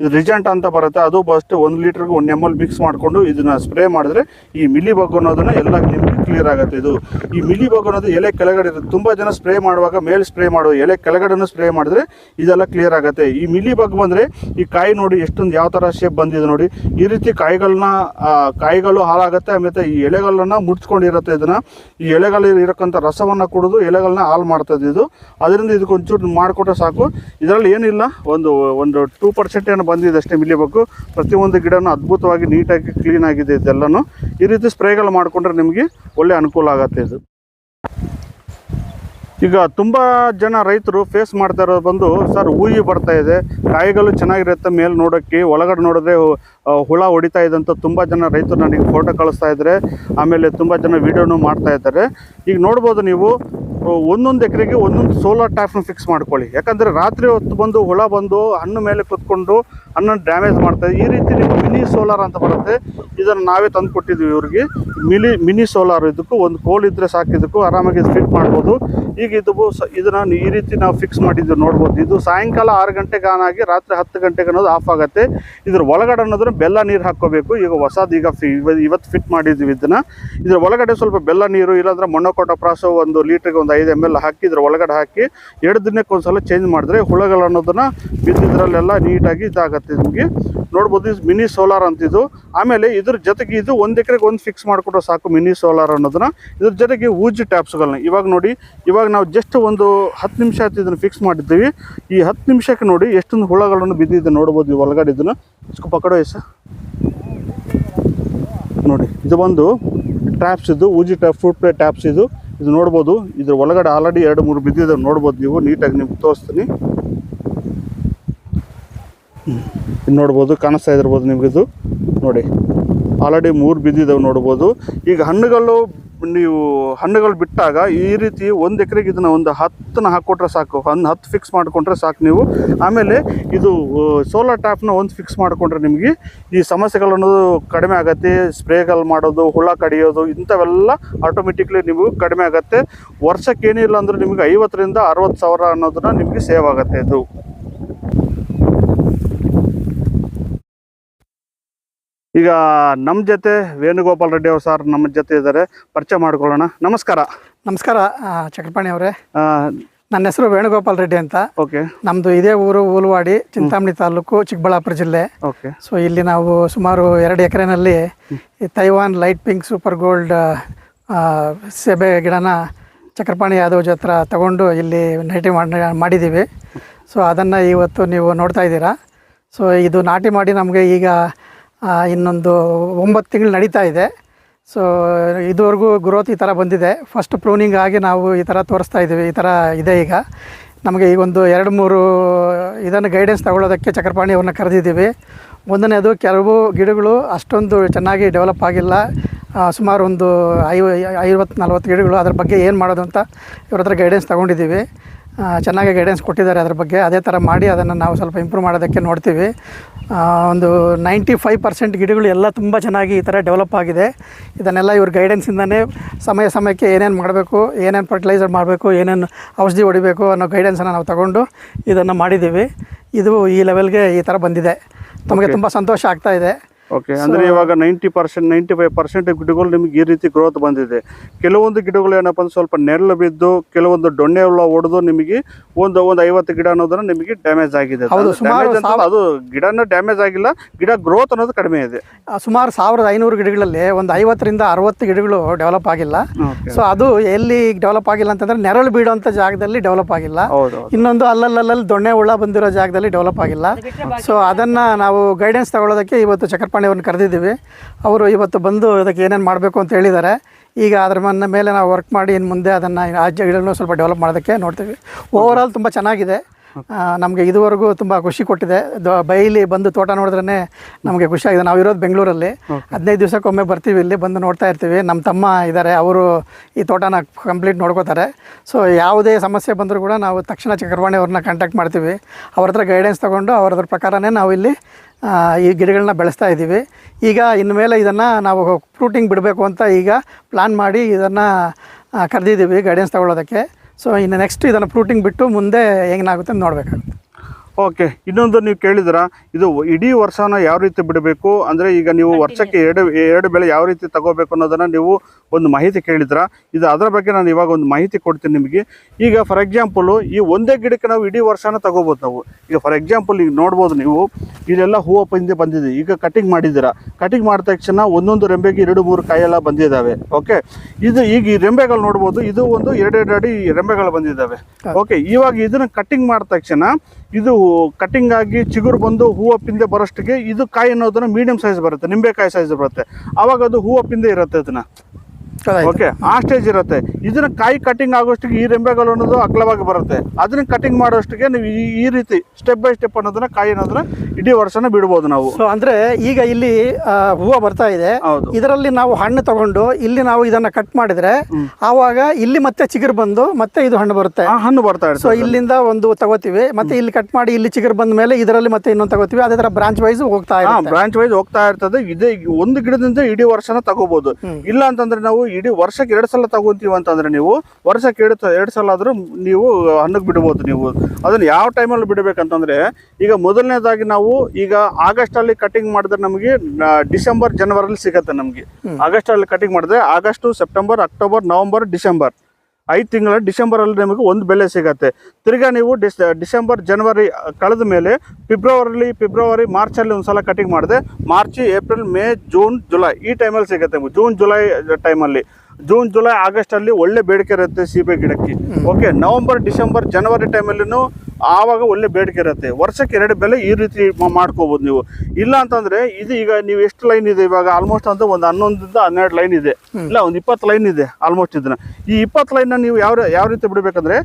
ಇದು ರಿಜೆಂಟ್ ಅಂತ ಬರುತ್ತೆ. ಅದು ಫಸ್ಟ್ ಒಂದು ಲೀಟರ್ಗೆ ಒನ್ ಎಂ ಎಲ್ ಮಿಕ್ಸ್ ಮಾಡಿಕೊಂಡು ಇದನ್ನ ಸ್ಪ್ರೇ ಮಾಡಿದ್ರೆ ಈ ಮಿಲಿ ಬಗ್ ಅನ್ನೋದನ್ನ ಎಲ್ಲ ನಿಮಗೆ ಕ್ಲಿಯರ್ ಆಗುತ್ತೆ ಇದು. ಈ ಮಿಲಿ ಬಗ್ ಅನ್ನೋದು ಎಲೆ ಕೆಳಗಡೆ ತುಂಬ ಜನ ಸ್ಪ್ರೇ ಮಾಡುವಾಗ ಮೇಲೆ ಸ್ಪ್ರೇ ಮಾಡುವ ಎಲೆ ಕೆಳಗಡೆನೂ ಸ್ಪ್ರೇ ಮಾಡಿದ್ರೆ ಇದೆಲ್ಲ ಕ್ಲಿಯರ್ ಆಗುತ್ತೆ. ಈ ಮಿಲಿ ಬಗ್ ಬಂದರೆ ಈ ಕಾಯಿ ನೋಡಿ ಎಷ್ಟೊಂದು ಯಾವ ಥರ ಶೇಪ್ ಬಂದಿದೆ ನೋಡಿ. ಈ ರೀತಿ ಕಾಯಿಗಳನ್ನ ಕಾಯಿಗಳು ಹಾಳಾಗುತ್ತೆ, ಆಮೇಲೆ ಈ ಎಲೆಗಳನ್ನ ಮುಡ್ಸ್ಕೊಂಡಿರುತ್ತೆ ಇದನ್ನ. ಈ ಎಲೆಗಳಲ್ಲಿ ಇರೋಕ್ಕಂಥ ರಸವನ್ನು ಕುಡಿದು ಎಲೆಗಳನ್ನ ಹಾಳು ಮಾಡ್ತದೆ ಇದು ಅದರಿಂದ ಇದಕ್ಕೆ ಒಂಚೂರು ಮಾಡಿಕೊಟ್ರೆ ಸಾಕು. ಇದರಲ್ಲಿ ಏನಿಲ್ಲ, ಒಂದು ಒಂದು ಟೂ ಪರ್ಸೆಂಟ್ ಏನು ಬಂದಿದೆ ಅಷ್ಟೇ ಮಿಲಿ ಬಗ್ಗು ಪ್ರತಿಯೊಂದು ಗಿಡನೂ ಅದ್ಭುತವಾಗಿ ನೀಟಾಗಿ ಕ್ಲೀನ್ ಆಗಿದೆ ಇದೆಲ್ಲನೂ. ಈ ರೀತಿ ಸ್ಪ್ರೇಗಳು ಮಾಡಿಕೊಂಡ್ರೆ ನಿಮಗೆ ಒಳ್ಳೆ ಅನುಕೂಲ ಆಗುತ್ತೆ ಇದು. ಈಗ ತುಂಬ ಜನ ರೈತರು ಫೇಸ್ ಮಾಡ್ತಾ ಇರೋದು ಬಂದು, ಸರ್ ಹೂಯಿ ಬರ್ತಾ ಇದೆ. ಕಾಯಿಗಳು ಚೆನ್ನಾಗಿರುತ್ತೆ, ಮೇಲೆ ನೋಡೋಕ್ಕೆ ಒಳಗಡೆ ನೋಡಿದ್ರೆ ಹುಳ ಹೊಡಿತಾ ಇದ್ದಂಥ ತುಂಬ ಜನ ರೈತರು ನನಗೆ ಫೋಟೋ ಕಳಿಸ್ತಾ ಇದ್ದಾರೆ ಆಮೇಲೆ ತುಂಬ ಜನ ವೀಡಿಯೋನು ಮಾಡ್ತಾ ಇದ್ದಾರೆ ಈಗ ನೋಡ್ಬೋದು ನೀವು ಒಂದೊಂದು ಎಕರೆಗೆ ಒಂದೊಂದು ಸೋಲಾರ್ ಟ್ಯಾಪ್ನ ಫಿಕ್ಸ್ ಮಾಡ್ಕೊಳ್ಳಿ. ಯಾಕಂದರೆ ರಾತ್ರಿ ಹೊತ್ತು ಬಂದು ಹುಳ ಬಂದು ಹಣ್ಣು ಮೇಲೆ ಕುತ್ಕೊಂಡು ಹಣ್ಣನ್ನು ಡ್ಯಾಮೇಜ್ ಮಾಡ್ತಾ ಇದೆ ಈ ರೀತಿ ನೀವು ಮಿನಿ ಸೋಲಾರ್ ಅಂತ ಬರುತ್ತೆ. ಇದನ್ನು ನಾವೇ ತಂದು ಕೊಟ್ಟಿದ್ದೀವಿ ಇವ್ರಿಗೆ. ಮಿನಿ ಮಿನಿ ಸೋಲಾರ್ ಇದಕ್ಕೂ ಒಂದು ಕೋಲ್ ಇದ್ದರೆ ಸಾಕಿದ್ದಕ್ಕೂ ಆರಾಮಾಗಿ ಫಿಟ್ ಮಾಡ್ಬೋದು. ಈಗ ಇದು ಸ- ಇದನ್ನು ಈ ರೀತಿ ನಾವು ಫಿಕ್ಸ್ ಮಾಡಿದ್ದು ನೋಡ್ಬೋದು. ಇದು ಸಾಯಂಕಾಲ ಆರು ಗಂಟೆಗೆ ಆನ್ ಆಗಿ ರಾತ್ರಿ ಹತ್ತು ಗಂಟೆಗೆ ಅನ್ನೋದು ಆಫ್ ಆಗುತ್ತೆ. ಇದ್ರ ಒಳಗಡೆ ಅನ್ನೋದ್ರ ಬೆಲ್ಲ ನೀರು ಹಾಕ್ಕೋಬೇಕು. ಈಗ ಹೊಸದು ಈಗ ಇವತ್ತು ಫಿಟ್ ಮಾಡಿದ್ವಿ ಇದನ್ನ. ಇದ್ರ ಒಳಗಡೆ ಸ್ವಲ್ಪ ಬೆಲ್ಲ ನೀರು, ಇಲ್ಲಾಂದ್ರೆ ಮೊನೊಕೊಟ ಪ್ರಾಸು ಒಂದು ಲೀಟ್ರಿಗೆ ಒಂದು ಐದು ಎಂ ಎಲ್ ಹಾಕಿ ಇದ್ರ ಒಳಗಡೆ ಹಾಕಿ ಎರಡು ದಿನಕ್ಕೆ ಒಂದ್ಸಲ ಚೇಂಜ್ ಮಾಡಿದ್ರೆ ಹುಳಗಳು ಅನ್ನೋದನ್ನ ಬಿದ್ದಿದ್ರಲ್ಲೆಲ್ಲ ನೀಟಾಗಿ ಇದಾಗತ್ತೆ ನಿಮಗೆ. ನೋಡ್ಬೋದು ಇದು ಮಿನಿ ಸೋಲಾರ್ ಅಂತಿದ್ದು ಆಮೇಲೆ ಇದ್ರ ಜೊತೆಗೆ ಇದು ಒಂದು ಎಕರೆಗೆ ಒಂದು ಫಿಕ್ಸ್ ಮಾಡಿಕೊಟ್ರೆ ಸಾಕು ಮಿನಿ ಸೋಲಾರ್ ಅನ್ನೋದನ್ನ. ಇದ್ರ ಜೊತೆಗೆ ಊಜಿ ಟ್ಯಾಪ್ಸ್ಗಳನ್ನ ಇವಾಗ ನೋಡಿ, ಇವಾಗ ನಾವು ಜಸ್ಟ್ ಒಂದು ಹತ್ತು ನಿಮಿಷ ಆಯ್ತು ಇದನ್ನು ಫಿಕ್ಸ್ ಮಾಡಿದ್ದೀವಿ. ಈ ಹತ್ತು ನಿಮಿಷಕ್ಕೆ ನೋಡಿ ಎಷ್ಟೊಂದು ಹುಳಗಳನ್ನು ಬಿದ್ದಿದೆ ನೋಡ್ಬೋದು ಒಳಗಡೆ ಇದನ್ನು. ಇಸ್ಕೊ ಪಕಡೋ ಎಸ ನೋಡಿ, ಇದು ಬಂದು ಟ್ಯಾಪ್ಸ್ ಇದು ಊಜಿ ಟ್ಯಾಪ್ ಫ್ರೂಟ್ ಪ್ಲೇ ಟ್ಯಾಪ್ಸ್ ಇದು. ಇದು ನೋಡ್ಬೋದು, ಇದ್ರ ಒಳಗಡೆ ಆಲ್ರೆಡಿ ಎರಡು, ಮೂರು ಬಿದ್ದಿದೆ, ನೋಡ್ಬೋದು ನೀವು ನೀಟಾಗಿ ನಿಮ್ಗೆ ತೋರಿಸ್ತೀನಿ. ನೋಡ್ಬೋದು, ಕಾಣಿಸ್ತಾ ಇದಿರ್ಬೋದು ನಿಮ್ಗೆ ಇದು. ನೋಡಿ ಆಲ್ರೆಡಿ ಮೂರು ಬಿದ್ದಿದ್ದಾವೆ ನೋಡ್ಬೋದು. ಈಗ ಹಣ್ಣುಗಳು ನೀವು ಹಣ್ಣುಗಳು ಬಿಟ್ಟಾಗ ಈ ರೀತಿ ಒಂದು ಎಕರೆಗೆ ಇದನ್ನು ಒಂದು ಹತ್ತನ್ನ ಹಾಕ್ಕೊಟ್ರೆ ಸಾಕು. ಒಂದು ಹತ್ತು ಫಿಕ್ಸ್ ಮಾಡಿಕೊಂಡ್ರೆ ಸಾಕು ನೀವು. ಆಮೇಲೆ ಇದು ಸೋಲಾರ್ ಟ್ಯಾಪ್ನ ಒಂದು ಫಿಕ್ಸ್ ಮಾಡಿಕೊಂಡ್ರೆ ನಿಮಗೆ ಈ ಸಮಸ್ಯೆಗಳನ್ನು ಕಡಿಮೆ ಆಗುತ್ತೆ. ಸ್ಪ್ರೇಗಳು ಮಾಡೋದು, ಹುಳ ಕಡಿಯೋದು, ಇಂಥವೆಲ್ಲ ಆಟೋಮೆಟಿಕ್ಲಿ ನಿಮಗೂ ಕಡಿಮೆ ಆಗುತ್ತೆ. ವರ್ಷಕ್ಕೆ ಏನಿಲ್ಲ ಅಂದ್ರೆ ನಿಮಗೆ ಐವತ್ತರಿಂದ ಅರವತ್ತು ಸಾವಿರ ಅನ್ನೋದನ್ನ ನಿಮಗೆ ಸೇವ್ ಆಗುತ್ತೆ ಇದು. ಈಗ ನಮ್ಮ ಜೊತೆ ವೇಣುಗೋಪಾಲ್ ರೆಡ್ಡಿ ಅವರು ಸರ್ ನಮ್ಮ ಜೊತೆ ಇದ್ದಾರೆ. ಪರಿಚಯ ಮಾಡ್ಕೊಳ್ಳೋಣ. ನಮಸ್ಕಾರ. ನಮಸ್ಕಾರ ಚಕ್ರಪಾಣಿ ಅವರೇ. ನನ್ನ ಹೆಸರು ವೇಣುಗೋಪಾಲ್ ರೆಡ್ಡಿ ಅಂತ. ಓಕೆ. ನಮ್ಮದು ಇದೇ ಊರು ಊಲ್ವಾಡಿ ಚಿಂತಾಮಣಿ ತಾಲೂಕು ಚಿಕ್ಕಬಳ್ಳಾಪುರ ಜಿಲ್ಲೆ. ಓಕೆ. ಸೊ ಇಲ್ಲಿ ನಾವು ಸುಮಾರು ಎರಡು ಎಕರೆನಲ್ಲಿ ಈ Taiwan light pink super gold ಸೆಬೆ ಗಿಡನ ಚಕ್ರಪಾಣಿ ಯಾದವ್ ಹತ್ರ ತಗೊಂಡು ಇಲ್ಲಿ ನಾಟಿ ಮಾಡಿ ಮಾಡಿದ್ದೀವಿ ಸೊ ಅದನ್ನು ಇವತ್ತು ನೀವು ನೋಡ್ತಾ ಇದ್ದೀರಾ. ಸೊ ಇದು ನಾಟಿ ಮಾಡಿ ನಮಗೆ ಈಗ ಇನ್ನೊಂದು ಒಂಬತ್ತು ತಿಂಗಳು ನಡೀತಾ ಇದೆ. ಸೊ ಇದುವರೆಗೂ ಗ್ರೋತ್ ಈ ಥರ ಬಂದಿದೆ. ಫಸ್ಟ್ ಪ್ರೂನಿಂಗ್ ಆಗಿ ನಾವು ಈ ಥರ ತೋರಿಸ್ತಾ ಇದ್ದೀವಿ ಈ ಥರ ಇದೆ ಈಗ. ನಮಗೆ ಈಗ ಒಂದು ಎರಡು ಮೂರು, ಇದನ್ನು ಗೈಡೆನ್ಸ್ ತಗೊಳ್ಳೋದಕ್ಕೆ ಚಕ್ರಪಾಣಿ ಅವ್ರನ್ನ ಕರೆದಿದ್ದೀವಿ. ಒಂದನೇದು ಕೆಲವು ಗಿಡಗಳು ಅಷ್ಟೊಂದು ಚೆನ್ನಾಗಿ ಡೆವಲಪ್ ಆಗಿಲ್ಲ. ಸುಮಾರು ಒಂದು ಐವ, ಐವತ್ತು ನಲ್ವತ್ತು ಗಿಡಗಳು ಅದ್ರ ಬಗ್ಗೆ ಏನು ಮಾಡೋದು ಅಂತ ಇವ್ರ ಹತ್ರ ಗೈಡೆನ್ಸ್ ತೊಗೊಂಡಿದ್ದೀವಿ. ಚೆನ್ನಾಗಿ ಗೈಡೆನ್ಸ್ ಕೊಟ್ಟಿದ್ದಾರೆ ಅದ್ರ ಬಗ್ಗೆ. ಅದೇ ಥರ ಮಾಡಿ ಅದನ್ನು ನಾವು ಸ್ವಲ್ಪ ಇಂಪ್ರೂವ್ ಮಾಡೋದಕ್ಕೆ ನೋಡ್ತೀವಿ. ಒಂದು ನೈಂಟಿ ಫೈವ್ ಪರ್ಸೆಂಟ್ ಗಿಡಗಳು ಎಲ್ಲ ತುಂಬ ಚೆನ್ನಾಗಿ ಈ ಥರ ಡೆವಲಪ್ ಆಗಿದೆ. ಇದನ್ನೆಲ್ಲ ಇವ್ರ ಗೈಡೆನ್ಸಿಂದನೇ ಸಮಯ ಸಮಯಕ್ಕೆ ಏನೇನು ಮಾಡಬೇಕು ಏನೇನು ಫರ್ಟಿಲೈಸರ್ ಮಾಡಬೇಕು ಏನೇನು ಔಷಧಿ ಹೊಡಿಬೇಕು ಅನ್ನೋ ಗೈಡೆನ್ಸನ್ನು ನಾವು ತಗೊಂಡು ಇದನ್ನು ಮಾಡಿದ್ದೀವಿ. ಇದು ಈ ಲೆವೆಲ್ಗೆ ಈ ಥರ ಬಂದಿದೆ. ತಮಗೆ ತುಂಬ ಸಂತೋಷ ಆಗ್ತಾ ಇದೆ. ಓಕೆ ಅಂದ್ರೆ ಇವಾಗ ninety percent ninety five percent ಗಿಡಗಳು ನಿಮ್ಗೆ ಈ ರೀತಿ ಗ್ರೋತ್ ಬಂದಿದೆ. ಕೆಲವೊಂದು ಗಿಡಗಳು ಏನಪ್ಪ ಅಂದ್ರೆ ಸ್ವಲ್ಪ ನೆರಳು ಬಿದ್ದು ಕೆಲವೊಂದು ದೊಣ್ಣೆ ಉಳ್ಳ ಹೊಡೆದು ನಿಮಗೆ ಒಂದು ಒಂದು ಐವತ್ತು ಗಿಡ ಅನ್ನೋದನ್ನ ನಿಮಗೆ ಡ್ಯಾಮೇಜ್ ಆಗಿದೆ. ಹೌದು, ಅದು ಸುಮಾರು ಅಂತ ಅದು ಗಿಡನ ಡ್ಯಾಮೇಜ್ ಆಗಿಲ್ಲ ಗಿಡ ಗ್ರೋತ್ ಅನ್ನೋದು ಕಡಿಮೆ ಇದೆ. ಆ, ಸುಮಾರು ಸಾವಿರದ ಐನೂರು ಗಿಡಗಳಲ್ಲಿ ಒಂದು ಐವತ್ತರಿಂದ ಅರವತ್ತು ಗಿಡಗಳು ಡೆವಲಪ್ ಆಗಿಲ್ಲ. ಸೊ ಅದು ಎಲ್ಲಿ ಡೆವಲಪ್ ಆಗಿಲ್ಲ ಅಂತಂದ್ರೆ ನೆರಳು ಬೀಳುವಂಥ ಜಾಗದಲ್ಲಿ ಡೆವಲಪ್ ಆಗಿಲ್ಲ. ಹೌದು ಇನ್ನೊಂದು ಅಲ್ಲಲ್ಲಲ್ಲಿ ದೊಣ್ಣೆ ಹುಳ ಬಂದಿರೋ ಜಾಗದಲ್ಲಿ ಡೆವಲಪ್ ಆಗಿಲ್ಲ. ಸೊ ಅದನ್ನ ನಾವು ಗೈಡೆನ್ಸ್ ತಗೊಳ್ಳೋದಕ್ಕೆ ಇವತ್ತು ಚಕ್ರಪಾಣಿ ಅವ್ರನ್ನ ಕರೆದಿದ್ದೀವಿ. ಅವರು ಇವತ್ತು ಬಂದು ಅದಕ್ಕೆ ಏನೇನು ಮಾಡಬೇಕು ಅಂತ ಹೇಳಿದ್ದಾರೆ. ಈಗ ಅದ್ರ ಮನ ಮೇಲೆ ನಾವು ವರ್ಕ್ ಮಾಡಿ ಇನ್ನು ಮುಂದೆ ಅದನ್ನು ಆ ಗಿಡಗಳನ್ನು ಸ್ವಲ್ಪ ಡೆವಲಪ್ ಮಾಡೋದಕ್ಕೆ ನೋಡ್ತೀವಿ. ಓವರಾಲ್ ತುಂಬ ಚೆನ್ನಾಗಿದೆ. ನಮಗೆ ಇದುವರೆಗೂ ತುಂಬ ಖುಷಿ ಕೊಟ್ಟಿದೆ. ದ- ಬೈಲಿ ಬಂದು ತೋಟ ನೋಡಿದ್ರೆ ನಮಗೆ ಖುಷಿ ಆಗಿದೆ. ನಾವು ಇರೋದು ಬೆಂಗಳೂರಲ್ಲಿ. ಹದಿನೈದು ದಿವಸಕ್ಕೊಮ್ಮೆ ಬರ್ತೀವಿ ಇಲ್ಲಿ ಬಂದು ನೋಡ್ತಾ ಇರ್ತೀವಿ. ನಮ್ಮ ತಮ್ಮ ಇದ್ದಾರೆ ಅವರು ಈ ತೋಟನ ಕಂಪ್ಲೀಟ್ ನೋಡ್ಕೋತಾರೆ. ಸೊ ಯಾವುದೇ ಸಮಸ್ಯೆ ಬಂದರೂ ಕೂಡ ನಾವು ತಕ್ಷಣ ಚಕ್ರವಾಣಿ ಅವ್ರನ್ನ ಕಾಂಟ್ಯಾಕ್ಟ್ ಮಾಡ್ತೀವಿ. ಅವ್ರ ಹತ್ರ ಗೈಡೆನ್ಸ್ ತೊಗೊಂಡು ಅವ್ರದ್ರ ಪ್ರಕಾರನೇ ನಾವು ಇಲ್ಲಿ ಈ ಗಿಡಗಳನ್ನ ಬೆಳೆಸ್ತಾ ಇದ್ದೀವಿ. ಈಗ ಇನ್ಮೇಲೆ ಇದನ್ನು ನಾವು ಫ್ರೂಟಿಂಗ್ ಬಿಡಬೇಕು ಅಂತ ಈಗ ಪ್ಲ್ಯಾನ್ ಮಾಡಿ ಇದನ್ನು ಕರೆದಿದ್ದೀವಿ ಗೈಡೆನ್ಸ್ ತಗೊಳ್ಳೋದಕ್ಕೆ. ಸೊ ಇನ್ನು ನೆಕ್ಸ್ಟ್ ಇದನ್ನು ಫ್ರೂಟಿಂಗ್ ಬಿಟ್ಟು ಮುಂದೆ ಹೆಂಗಾಗುತ್ತೆ ಅಂತ ನೋಡಬೇಕಾಗುತ್ತೆ. ಓಕೆ ಇನ್ನೊಂದು ನೀವು ಕೇಳಿದ್ರ ಇದು ಇಡೀ ವರ್ಷನ ಯಾವ ರೀತಿ ಬಿಡಬೇಕು ಅಂದ್ರೆ ಈಗ ನೀವು ವರ್ಷಕ್ಕೆ ಎರಡು ಎರಡು ಬೆಳೆ ಯಾವ ರೀತಿ ತಗೋಬೇಕು ಅನ್ನೋದನ್ನ ನೀವು ಒಂದು ಮಾಹಿತಿ ಕೇಳಿದ್ರ ಇದು ಅದರ ಬಗ್ಗೆ ನಾನು ಇವಾಗ ಒಂದು ಮಾಹಿತಿ ಕೊಡ್ತೀನಿ ನಿಮಗೆ. ಈಗ ಫಾರ್ ಎಕ್ಸಾಂಪಲು ಈ ಒಂದೇ ಗಿಡಕ್ಕೆ ನಾವು ಇಡೀ ವರ್ಷನ ತಗೋಬೋದು ನಾವು. ಈಗ ಫಾರ್ ಎಕ್ಸಾಂಪಲ್ ಈಗ ನೋಡ್ಬೋದು ನೀವು ಇದೆಲ್ಲ ಹೂವು ಹಿಂದೆ ಬಂದಿದೆ ಈಗ ಕಟಿಂಗ್ ಮಾಡಿದ್ದೀರಾ ಕಟಿಂಗ್ ಮಾಡಿದ ತಕ್ಷಣ ಒಂದೊಂದು ರೆಂಬೆಗೆ ಎರಡು ಮೂರು ಕಾಯೆಲ್ಲ ಬಂದಿದ್ದಾವೆ ಓಕೆ? ಇದು ಈಗ ಈ ರೆಂಬೆಗಳು ನೋಡ್ಬೋದು ಇದು ಒಂದು ಎರಡೆರಡು ಅಡಿ ರೆಂಬೆಗಳು ಬಂದಿದ್ದಾವೆ ಓಕೆ? ಇವಾಗ ಇದನ್ನು ಕಟಿಂಗ್ ಮಾಡಿದ ತಕ್ಷಣ ಇದು ಕಟಿಂಗ್ ಆಗಿ ಚಿಗುರು ಬಂದು ಹೂವು ಪಿಂದೆ ಬರೋಷ್ಟಿಗೆ ಇದು ಕಾಯಿ ಅನ್ನೋದನ್ನ ಮೀಡಿಯಂ ಸೈಜ್ ಬರುತ್ತೆ ನಿಂಬೆಕಾಯಿ ಸೈಜ್ ಬರುತ್ತೆ. ಅವಾಗ ಅದು ಹೂವು ಪಿಂದೆ ಇರುತ್ತೆ ಅದನ್ನ. ಓಕೆ ಆ ಸ್ಟೇಜ್ ಇರುತ್ತೆ. ಇದನ್ನ ಕಾಯಿ ಕಟಿಂಗ್ ಆಗೋಷ್ಟಿಗೆ ಈ ರೆಂಬೆಗಳು ಅನ್ನೋದು ಅಗ್ಲವಾಗಿ ಬರುತ್ತೆ. ಅದನ್ನ ಕಟಿಂಗ್ ಮಾಡೋಷ್ಟಿಗೆ ನೀವು ಈ- ರೀತಿ ಸ್ಟೆಪ್ ಬೈ ಸ್ಟೆಪ್ ಅನ್ನೋದನ್ನ ಕಾಯಿ ಅನ್ನೋದನ್ನ ಇಡೀ ವರ್ಷನ ಬಿಡ್ಬೋದು ನಾವು. ಸೊ ಅಂದರೆ ಈಗ ಇಲ್ಲಿ ಹೂವ ಬರ್ತಾ ಇದೆ. ಇದರಲ್ಲಿ ನಾವು ಹಣ್ಣು ತಗೊಂಡು ಇಲ್ಲಿ ನಾವು ಇದನ್ನ ಕಟ್ ಮಾಡಿದ್ರೆ ಆವಾಗ ಇಲ್ಲಿ ಮತ್ತೆ ಚಿಗುರು ಬಂದು ಮತ್ತೆ ಇದು ಹಣ್ಣು ಬರುತ್ತೆ. ಆ ಹಣ್ಣು ಬರ್ತಾ ಇದೆ ಸೊ ಇಲ್ಲಿಂದ ಒಂದು ತಗೋತೀವಿ. ಮತ್ತೆ ಇಲ್ಲಿ ಕಟ್ ಮಾಡಿ ಇಲ್ಲಿ ಚಿಗುರು ಬಂದ ಮೇಲೆ ಇದರಲ್ಲಿ ಮತ್ತೆ ಇನ್ನೊಂದು ತಗೋತೀವಿ. ಅದೇ ತರ ಬ್ರಾಂಚ್ ವೈಸ್ ಹೋಗ್ತಾ ಬ್ರಾಂಚ್ ವೈಸ್ ಹೋಗ್ತಾ ಇರ್ತದೆ. ಇದೇ ಒಂದು ಗಿಡದಿಂದ ಇಡೀ ವರ್ಷನ ತಗೋಬಹುದು ಇಲ್ಲ ಅಂತಂದ್ರೆ ನಾವು ಇಡೀ ವರ್ಷಕ್ಕೆ ಎರಡು ಸಲ ತಗೊಂತೀವಿ ಅಂತಂದ್ರೆ ನೀವು ವರ್ಷಕ್ಕೆ ಎರಡು ಎರಡು ಸಲ ಆದರೂ ನೀವು ಹಣ್ಣಕ್ಕೆ ಬಿಡ್ಬೋದು ನೀವು. ಅದನ್ನು ಯಾವ ಟೈಮಲ್ಲಿ ಬಿಡಬೇಕಂತಂದರೆ ಈಗ ಮೊದಲನೇದಾಗಿ ನಾವು ಈಗ ಆಗಸ್ಟಲ್ಲಿ ಕಟಿಂಗ್ ಮಾಡಿದ್ರೆ ನಮಗೆ ಡಿಸೆಂಬರ್ ಜನವರಲ್ಲಿ ಸಿಗತ್ತೆ ನಮಗೆ. ಆಗಸ್ಟಲ್ಲಿ ಕಟಿಂಗ್ ಮಾಡಿದ್ರೆ August September October November December. ಐದು ತಿಂಗಳ ಡಿಸೆಂಬರಲ್ಲಿ ನಿಮಗೆ ಒಂದು ಬೆಲೆ ಸಿಗತ್ತೆ. ತಿರ್ಗಾ ನೀವು ಡಿಸ್, ಡಿಸೆಂಬರ್, ಜನವರಿ ಕಳೆದ ಮೇಲೆ ಫಿಬ್ರವರಿಲಿ, ಫಿಬ್ರವರಿ, ಮಾರ್ಚಲ್ಲಿ ಒಂದು ಸಲ ಕಟಿಂಗ್ ಮಾಡಿದೆ. March, April, May, June, July ಈ ಟೈಮಲ್ಲಿ ಸಿಗುತ್ತೆ ಜೂನ್, ಜುಲೈ ಟೈಮಲ್ಲಿ ಜೂನ್ ಜುಲೈ ಆಗಸ್ಟ್ ಅಲ್ಲಿ ಒಳ್ಳೆ ಬೇಡಿಕೆ ಇರುತ್ತೆ ಸೀಬೆ ಗಿಡಕ್ಕೆ. ಓಕೆ ನವೆಂಬರ್ ಡಿಸೆಂಬರ್ ಜನವರಿ ಟೈಮಲ್ಲಿನೂ ಆವಾಗ ಒಳ್ಳೆ ಬೇಡಿಕೆ ಇರುತ್ತೆ. ವರ್ಷಕ್ಕೆ ಎರಡು ಬೆಲೆ ಈ ರೀತಿ ಮಾಡ್ಕೋಬಹುದು ಮಾಡ್ಕೋಬೋದು ನೀವು. ಇಲ್ಲ ಅಂತಂದ್ರೆ ಇದು ಈಗ ನೀವು ಎಷ್ಟು ಲೈನ್ ಇದೆ ಇವಾಗ? ಆಲ್ಮೋಸ್ಟ್ ಅಂತ ಒಂದು ಹನ್ನೊಂದರಿಂದ ಹನ್ನೆರಡು ಲೈನ್ ಇದೆ. ಇಲ್ಲ ಒಂದು ಇಪ್ಪತ್ತು ಲೈನ್ ಇದೆ ಆಲ್ಮೋಸ್ಟ್ ಇದನ್ನ. ಈ ಇಪ್ಪತ್ತು ಲೈನ್ ನೀವು ಯಾವ ಯಾವ ರೀತಿ ಬಿಡಬೇಕಂದ್ರೆ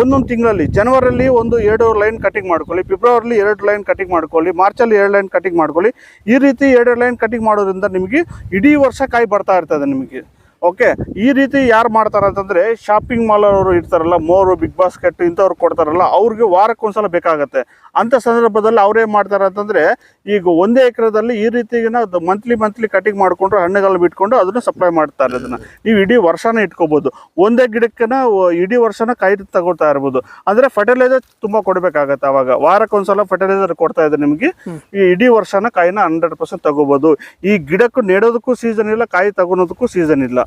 ಒಂದೊಂದು ತಿಂಗಳಲ್ಲಿ ಜನವರಿಯಲ್ಲಿ ಒಂದು ಎರಡು ಲೈನ್ ಕಟಿಂಗ್ ಮಾಡ್ಕೊಳ್ಳಿ ಫೆಬ್ರವರಿಲಿ ಎರಡು ಲೈನ್ ಕಟಿಂಗ್ ಮಾಡ್ಕೊಳ್ಳಿ ಮಾರ್ಚಲ್ಲಿ ಎರಡು ಲೈನ್ ಕಟಿಂಗ್ ಮಾಡ್ಕೊಳ್ಳಿ. ಈ ರೀತಿ ಎರಡು ಲೈನ್ ಕಟಿಂಗ್ ಮಾಡೋದ್ರಿಂದ ನಿಮಗೆ ಇಡೀ ವರ್ಷ ಕಾಯಿ ಬರ್ತಾ ಇರ್ತದೆ ನಿಮಗೆ. ಓಕೆ, ಈ ರೀತಿ ಯಾರು ಮಾಡ್ತಾರೆ ಅಂತಂದರೆ ಶಾಪಿಂಗ್ ಮಾಲ್ ಅವರು ಇರ್ತಾರಲ್ಲ ಮೋರು ಬಿಗ್ ಬಾಸ್ಕೆಟ್ ಇಂಥವ್ರು ಕೊಡ್ತಾರಲ್ಲ, ಅವ್ರಿಗೆ ವಾರಕ್ಕೆ ಬೇಕಾಗುತ್ತೆ. ಅಂತ ಸಂದರ್ಭದಲ್ಲಿ ಅವ್ರೇನು ಮಾಡ್ತಾರೆ ಅಂತಂದರೆ, ಈಗ ಒಂದೇ ಎಕರೆದಲ್ಲಿ ಈ ರೀತಿ ಮಂತ್ಲಿ ಮಂತ್ಲಿ ಕಟಿಂಗ್ ಮಾಡಿಕೊಂಡ್ರೆ ಹಣ್ಣುಗಳು ಬಿಟ್ಕೊಂಡು ಅದನ್ನು ಸಪ್ಲೈ ಮಾಡ್ತಾರೆ ಅದನ್ನು. ನೀವು ಇಡೀ ವರ್ಷನೇ ಇಟ್ಕೋಬೋದು. ಒಂದೇ ಗಿಡಕ್ಕನ ಇಡೀ ವರ್ಷನ ಕಾಯಿ ತಗೊಳ್ತಾ ಇರ್ಬೋದು. ಅಂದರೆ ಫರ್ಟಿಲೈಸರ್ ತುಂಬ ಕೊಡಬೇಕಾಗತ್ತೆ ಅವಾಗ. ವಾರಕ್ಕೊಂದ್ಸಲ ಫರ್ಟಿಲೈಸರ್ ಕೊಡ್ತಾ ಇದೆ ನಿಮಗೆ ಈ ಇಡೀ ವರ್ಷನ ಕಾಯಿನ ಹಂಡ್ರೆಡ್ ಪರ್ಸೆಂಟ್ ತಗೋಬಹುದು ಈ ಗಿಡಕ್ಕೂ ನೆಡೋದಕ್ಕೂ ಸೀಸನ್ ಇಲ್ಲ, ಕಾಯಿ ತಗೊಳೋದಕ್ಕೂ ಸೀಸನ್ ಇಲ್ಲ.